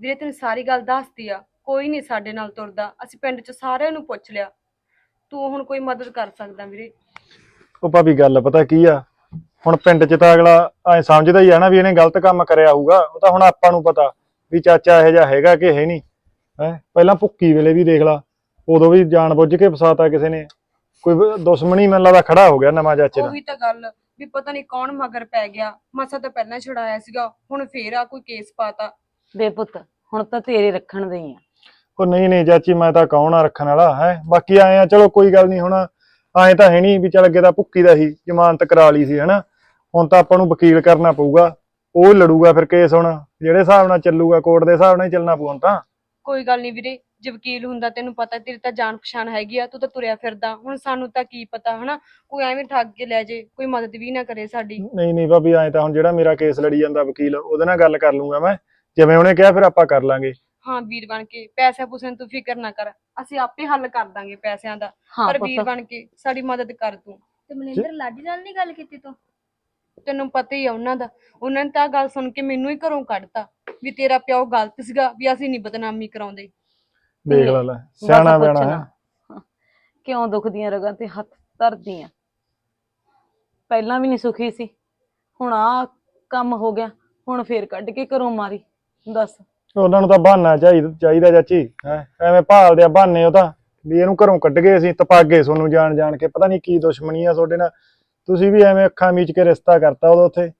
ਵੀਰੇ ਤੈਨੂੰ ਸਾਰੀ ਗੱਲ ਦੱਸਤੀ ਆ ਕੋਈ ਨਹੀਂ ਸਾਡੇ ਨਾਲ ਤੁਰਦਾ ਅਸੀਂ ਪਿੰਡ 'ਚ ਸਾਰਿਆਂ ਨੂੰ ਪੁੱਛ ਲਿਆ। ਤੂੰ ਹੁਣ ਕੋਈ ਮਦਦ ਕਰ ਸਕਦਾ ਵੀਰੇ? ਉਹ ਭਾਬੀ ਗੱਲ ਪਤਾ ਕੀ ਆ? ਹੁਣ ਪਿੰਡ 'ਚ ਤਾਂ ਅਗਲਾ ਐ ਸਮਝਦਾ ਹੀ ਆ ਨਾ ਵੀ ਇਹਨੇ ਗਲਤ ਕੰਮ ਕਰਿਆ ਹੋਊਗਾ ਉਹ ਤਾਂ ਹੁਣ ਆਪਾਂ ਨੂੰ ਪਤਾ ਵੀ ਚਾਚਾ ਇਹੋ ਜਿਹਾ ਹੈਗਾ ਕਿ ਹੈ ਨਹੀਂ। ਹੈ? ਪਹਿਲਾਂ ਭੁੱਕੀ ਵੇਲੇ ਵੀ ਦੇਖ ਲਾ ਉਦੋਂ ਵੀ ਜਾਣ ਬੁੱਝ ਕੇ ਫਸਾਤਾ ਕਿਸੇ ਨੇ। ਕੋਈ ਵ- ਦੁਸ਼ਮਣੀ ਮੈਨੂੰ ਲੱਗਦਾ ਖੜਾ ਹੋ ਗਿਆ ਨਵਾਂ ਚਾਚੇ ਦਾ। ਉਹੀ ਤਾਂ ਗੱਲ ਵੀ ਪਤਾ ਨਹੀਂ ਕੌਣ ਮਗਰ ਪੈ ਗਿਆ ਮਸਾ ਤਾਂ ਪਹਿਲਾਂ ਛੁਡਾਇਆ ਸੀਗਾ ਹੁਣ ਫੇਰ ਆ ਕੋਈ ਕੇਸ ਪਾਤਾ ਬੇ ਪੁੱਤ ਹੁਣ ਤਾਂ ਤੇਰੇ ਰੱਖਣ ਦੇ ਹੀ ਆ। ਉਹ ਨਹੀਂ ਨਹੀਂ ਚਾਚੀ ਮੈਂ ਤਾਂ ਕੌਣ ਆ ਰੱਖਣ ਵਾਲਾ ਹੈ। ਬਾਕੀ ਆਏ ਆ ਚਲੋ ਕੋਈ ਗੱਲ ਨਹੀਂ ਹੁਣ। ਆਏ ਤਾਂ ਹੈ ਨਹੀਂ ਵੀ ਚੱਲ ਅੱਗੇ ਤਾਂ ਭੁੱਕੀ ਦਾ ਹੀ ਜ਼ਮਾਨਤ ਕਰਾ ਲਈ ਸੀ ਹਨਾ। ਹੁਣ ਤਾਂ ਆਪਾਂ ਨੂੰ ਵਕੀਲ ਕਰਨਾ ਪਊਗਾ। ਉਹ ਲੜੂਗਾ ਫਿਰ ਕੇਸ ਹੁਣ। ਜਿਹੜੇ ਹਿਸਾਬ ਨਾਲ ਚੱਲੂਗਾ ਕੋਰਟ ਦੇ ਹਿਸਾਬ ਨਾਲ ਹੀ ਚੱਲਣਾ ਪਊ ਹੁਣ ਤਾਂ। ਕੋਈ ਗੱਲ ਨਹੀਂ ਵੀਰੇ ਜੇ ਵਕੀਲ ਹੁੰਦਾ ਤੈਨੂੰ ਪਤਾ ਤੇਰੀ ਤਾਂ ਜਾਣ ਪਛਾਣ ਹੈਗੀ ਆ ਤੂੰ ਤਾਂ ਤੁਰਿਆ ਫਿਰਦਾ। ਹੁਣ ਸਾਨੂੰ ਤਾਂ ਕੀ ਪਤਾ ਹਨਾ। ਕੋਈ ਐਵੇਂ ਠੱਗ ਕੇ ਲੈ ਜੇ ਕੋਈ ਮਦਦ ਵੀ ਨਾ ਕਰੇ ਸਾਡੀ। ਨਹੀਂ ਨਹੀਂ ਭਾਬੀ ਐਂ ਤਾਂ ਹੁਣ ਜਿਹੜਾ ਮੇਰਾ ਕੇਸ ਲੜੀ ਜਾਂਦਾ ਵਕੀਲ ਉਹਦੇ ਨਾਲ ਗੱਲ ਕਰ ਲੂੰਗਾ ਮੈਂ। ਜਿਵੇਂ ਉਹਨੇ ਕਿਹਾ ਫਿਰ ਆਪਾਂ ਕਰ ਲਾਂਗੇ। ਹਾਂ ਵੀਰ ਬਣ ਕੇ ਪੈਸੇ ਪੂਸਿਆਂ ਤੂੰ ਫਿਕਰ ਨਾ ਕਰ। ਅਸੀਂ ਆਪੇ ਹੱਲ ਕਰ ਦਾਂਗੇ ਪੈਸਿਆਂ ਦਾ। ਹਾਂ ਪਰ ਵੀਰ ਪੁੱਤ ਬਣ ਕੇ ਸਾਡੀ ਮਦਦ ਕਰ ਤੂੰ। ਤੇ ਮਨਿੰਦਰ ਲਾਡੀ ਨਾਲ ਨਹੀਂ ਗੱਲ ਕੀਤੀ ਤੂੰ? ਤੈਨੂੰ ਪਤਾ ਹੀ ਆ ਉਹਨਾਂ ਦਾ। ਉਹਨਾਂ ਨੇ ਤਾਂ ਆਹ ਗੱਲ ਸੁਣ ਕੇ ਮੈਨੂੰ ਹੀ ਘਰੋਂ ਕੱਢਤਾ ਵੀ ਤੇਰਾ ਪਿਓ ਗਲਤ ਸੀਗਾ ਵੀ ਅਸੀਂ ਨਹੀਂ ਬਦਨਾਮੀ ਕਰਾਉਂਦੇ। ਦੇਖ ਲੈ ਲੈ ਸਿਆਣਾ ਬਸ। ਹੈ। ਕਿਉਂ ਦੁਖਦੀਆਂ ਰਗਾਂ ਤੇ ਹੱਥ ਧਰਦੀਆਂ? ਪਹਿਲਾਂ ਵੀ ਨਹੀਂ ਸੁਖੀ ਸੀ। ਹੁਣ ਆ ਕੰਮ ਹੋ ਗਿਆ ਹੁਣ ਫੇਰ ਕੱਢ ਕੇ ਘਰੋਂ ਮਾਰੀ। ਦੱਸ। ਉਹਨਾਂ ਨੂੰ ਤਾਂ ਬਹਾਨਾ ਚਾਹੀਦਾ ਚਾਹੀਦਾ ਚਾਚੀ। ਹੈ? ਐਵੇਂ ਭਾਲਦੇ ਆ ਬਹਾਨੇ ਉਹ ਤਾਂ। ਵੀ ਇਹਨੂੰ ਘਰੋਂ ਕੱਢ ਗਏ ਅਸੀਂ ਤਪਾਗੇ ਸੋਨੂੰ ਜਾਣ ਜਾਣ ਕੇ। ਪਤਾ ਨਹੀਂ ਕੀ ਦੁਸ਼ਮਣੀ ਆ ਤੁਹਾਡੇ ਨਾਲ। ਤੁਸੀਂ ਵੀ ਐਵੇਂ ਅੱਖਾਂ ਮੀਚ ਕੇ ਰਿਸ਼ਤਾ ਕਰਤਾ ਉਦੋਂ ਉੱਥੇ।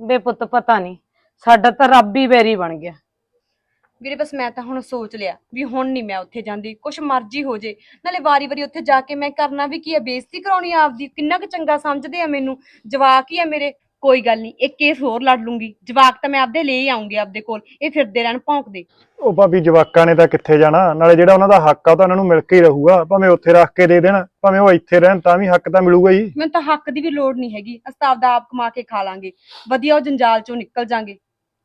ਬੇ ਪੁੱਤ ਪਤਾ ਨਹੀਂ। ਸਾਡਾ ਤਾਂ ਰੱਬ ਹੀ ਵੈਰੀ ਬਣ ਗਿਆ। ਵੀਰੇ ਬਸ ਮੈਂ ਤਾਂ ਹੁਣ ਸੋਚ ਲਿਆ ਵੀ ਹੁਣ ਨਹੀਂ ਮੈਂ ਉੱਥੇ ਜਾਂਦੀ। ਕੁਛ ਮਰਜ਼ੀ ਹੋ ਜੇ। ਨਾਲੇ ਵਾਰੀ-ਵਾਰੀ ਉੱਥੇ ਜਾ ਕੇ ਮੈਂ ਕਰਨਾ ਵੀ ਕੀ ਆ? ਬੇਇੱਜ਼ਤੀ ਕਰਾਉਣੀ ਆ ਆਪਦੀ। ਕਿੰਨਾ ਕੁ ਚੰਗਾ ਸਮਝਦੇ ਆ ਮੈਨੂੰ। ਜਵਾਕ ਹੀ ਆ ਮੇਰੇ। ਕੋਈ ਗੱਲ ਨਹੀਂ ਇੱਕ ਕੇਸ ਹੋਰ ਲੜ ਲੂੰਗੀ। ਜਵਾਕ ਤਾਂ ਮੈਂ ਆਪਦੇ ਲੈ ਹੀ ਆਉਂਗੀ ਆਪਦੇ ਕੋਲ ਇਹ ਫਿਰਦੇ ਰਹਿਣ ਭੌਂਕਦੇ ਉਹ ਭਾਬੀ ਜਵਾਕਾਂ ਨੇ ਤਾਂ ਕਿੱਥੇ ਜਾਣਾ? ਨਾਲੇ ਜਿਹੜਾ ਉਹਨਾਂ ਦਾ ਹੱਕ ਆ ਉਹ ਤਾਂ ਉਹਨਾਂ ਨੂੰ ਮਿਲ ਕੇ ਹੀ ਰਹੂਗਾ। ਭਾਵੇਂ ਉੱਥੇ ਰੱਖ ਕੇ ਦੇ ਦੇਣ ਭਾਵੇਂ ਉਹ ਇੱਥੇ ਰਹਿਣ ਤਾਂ ਵੀ ਹੱਕ ਤਾਂ ਮਿਲੂਗਾ ਹੀ। ਮੈਨੂੰ ਤਾਂ ਹੱਕ ਦੀ ਵੀ ਲੋੜ ਨਹੀਂ ਹੈਗੀ। ਅਸੀਂ ਤਾਂ ਆਪਦਾ ਆਪ ਕਮਾ ਕੇ ਖਾ ਲਾਂਗੇ। ਵਧੀਆ ਉਹ ਜੰਜਾਲ ਚੋਂ ਨਿਕਲ ਜਾਾਂਗੇ।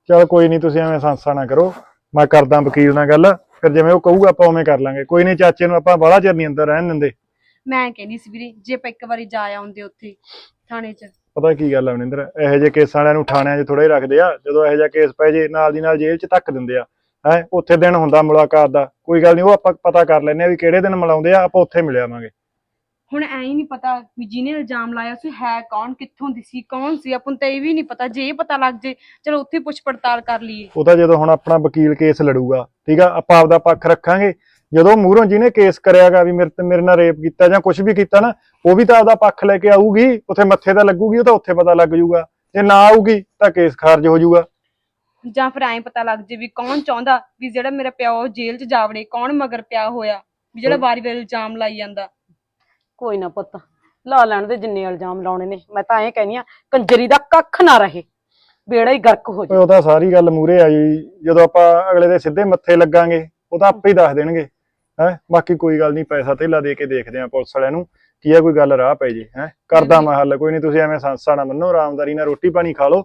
ਚਲ ਕੋਈ ਨਹੀਂ ਤੁਸੀਂ ਐਵੇਂ ਸੰਸਾ ਨਾ ਕਰੋ। ਮੈਂ ਕਰਦਾ ਵਕੀਲ ਨਾਲ ਗੱਲ। ਫਿਰ ਜਿਵੇਂ ਉਹ ਕਹੂਗਾ ਆਪਾਂ ਉਵੇਂ ਕਰ ਲਾਂਗੇ। ਕੋਈ ਨਹੀਂ ਚਾਚੇ ਨੂੰ ਆਪਾਂ ਬਾਹਲਾ ਚਿਰ ਨਹੀਂ ਅੰਦਰ ਰਹਿਣ ਦਿੰਦੇ। ਮੈਂ ਕਹਿੰਦੀ ਸੀ ਵੀਰੇ ਜੇ ਆਪਾਂ ਇੱਕ ਵਾਰੀ ਜਾ ਆਉਂਦੇ ਉੱਥੇ ਥਾਣੇ 'ਚ ਪਤਾ ਕੀ ਗੱਲ ਆ ਮਨਿੰਦਰ? ਇਹੋ ਜਿਹੇ ਕੇਸਾਂ ਵਾਲਿਆਂ ਨੂੰ ਥਾਣਿਆਂ 'ਚ ਥੋੜਾ ਹੀ ਰੱਖਦੇ ਆ। ਜਦੋਂ ਇਹੋ ਜਿਹਾ ਕੇਸ ਪੈ ਜੇ ਨਾਲ ਦੀ ਨਾਲ ਜੇਲ੍ਹ 'ਚ ਧੱਕ ਦਿੰਦੇ ਆ। ਹੈ ਉੱਥੇ ਦਿਨ ਹੁੰਦਾ ਮੁਲਾਕਾਤ ਦਾ। ਕੋਈ ਗੱਲ ਨਹੀਂ ਉਹ ਆਪਾਂ ਪਤਾ ਕਰ ਲੈਨੇ ਆ ਵੀ ਕਿਹੜੇ ਦਿਨ ਮਿਲਾਉਂਦੇ ਆ ਆਪਾਂ ਉੱਥੇ ਮਿਲ ਆਵਾਂਗੇ। ਹੁਣ ਐ ਹੀ ਨਹੀਂ ਪਤਾ ਵੀ ਜਿਹਨੇ ਇਲਜ਼ਾਮ ਲਾਇਆ ਸੀ ਹੈ ਕੌਣ ਕਿੱਥੋਂ ਦੀ ਸੀ ਕੌਣ ਸੀ? ਆਪਾਂ ਨੂੰ ਤਾਂ ਇਹ ਵੀ ਨਹੀਂ ਪਤਾ। ਜੇ ਇਹ ਪਤਾ ਲੱਗ ਜੇ ਚਲੋ ਉੱਥੇ ਪੁੱਛ ਪੜਤਾਲ ਕਰ ਲਈਏ। ਉਹ ਤਾਂ ਜਦੋਂ ਹੁਣ ਆਪਣਾ ਵਕੀਲ ਕੇਸ ਲੜੂਗਾ ਠੀਕ ਆ? ਆਪਾਂ ਆਪਦਾ ਪੱਖ ਰੱਖਾਂਗੇ। ਜਦੋਂ ਮੂਹਰੋਂ ਜਿਹਨੇ ਕੇਸ ਕਰਿਆਗਾ ਵੀ ਮੇਰੇ ਤੇ ਮੇਰੇ ਨਾਲ ਰੇਪ ਕੀਤਾ ਜਾਂ ਕੁਝ ਵੀ ਕੀਤਾ ਨਾ ਉਹ ਵੀ ਤਾਂ ਆਪਦਾ ਪੱਖ ਲੈ ਕੇ ਆਊਗੀ ਉੱਥੇ ਮੱਥੇ ਤਾਂ ਲੱਗੂਗੀ ਉਹ ਤਾਂ ਉੱਥੇ ਪਤਾ ਲੱਗ ਜਾਊਗਾ। ਜੇ ਨਾ ਆਊਗੀ ਤਾਂ ਕੇਸ ਖਾਰਜ ਹੋ ਜਾਊਗਾ। ਜਾਂ ਫਿਰ ਐਂ ਪਤਾ ਲੱਗ ਜੇ ਵੀ ਕੌਣ ਚਾਹੁੰਦਾ ਵੀ ਜਿਹੜਾ ਮੇਰਾ ਪਿਓ ਜੇਲ੍ਹ 'ਚ ਜਾਵੜੇ ਕੌਣ ਮਗਰ ਪਿਆ ਹੋਇਆ ਵੀ ਜਿਹੜਾ ਵਾਰੀ-ਵਾਰੀ ਇਲਜ਼ਾਮ ਲਾਈ ਜਾਂਦਾ। ਕੋਈ ਨਾ ਪੁੱਤ ਲਾ ਲੈਣ ਦੇ ਜਿੰਨੇ ਇਲਜ਼ਾਮ ਲਾਉਣੇ ਨੇ ਮੈਂ ਤਾਂ ਐਂ ਕਹਿੰਦੀ ਆ ਕੰਜਰੀ ਦਾ ਕੱਖ ਨਾ ਰਹੇ ਬੇੜਾ ਹੀ ਗਰਕ ਹੋ ਓਏ ਜਾ ਉਹ ਤਾਂ ਸਾਰੀ ਗੱਲ ਮੂਰੇ ਆ ਜੀ। ਜਦੋਂ ਆਪਾਂ ਅਗਲੇ ਦੇ ਸਿੱਧੇ ਮੱਥੇ ਲੱਗਾਂਗੇ ਉਹ ਤਾਂ ਆਪੇ ਹੀ ਦੱਸ ਦੇਣਗੇ। ਹੈ? ਬਾਕੀ ਕੋਈ ਗੱਲ ਨਹੀਂ ਪੈਸਾ ਧੇਲਾ ਦੇ ਕੇ ਦੇਖਦੇ ਆ ਪੁਲਿਸ ਵਾਲਿਆਂ ਨੂੰ ਕੀ ਆ ਕੋਈ ਗੱਲ ਰਾਹ ਪੈ ਜੇ ਹੈ? ਕਰਦਾ ਮੈਂ ਹੱਲ ਕੋਈ ਨਹੀਂ ਤੁਸੀਂ ਐਵੇਂ ਸੰਸਾ ਨਾ ਮੰਨੋ ਆਰਾਮਦਾਰੀ ਨਾਲ ਰੋਟੀ ਪਾਣੀ ਖਾ ਲਓ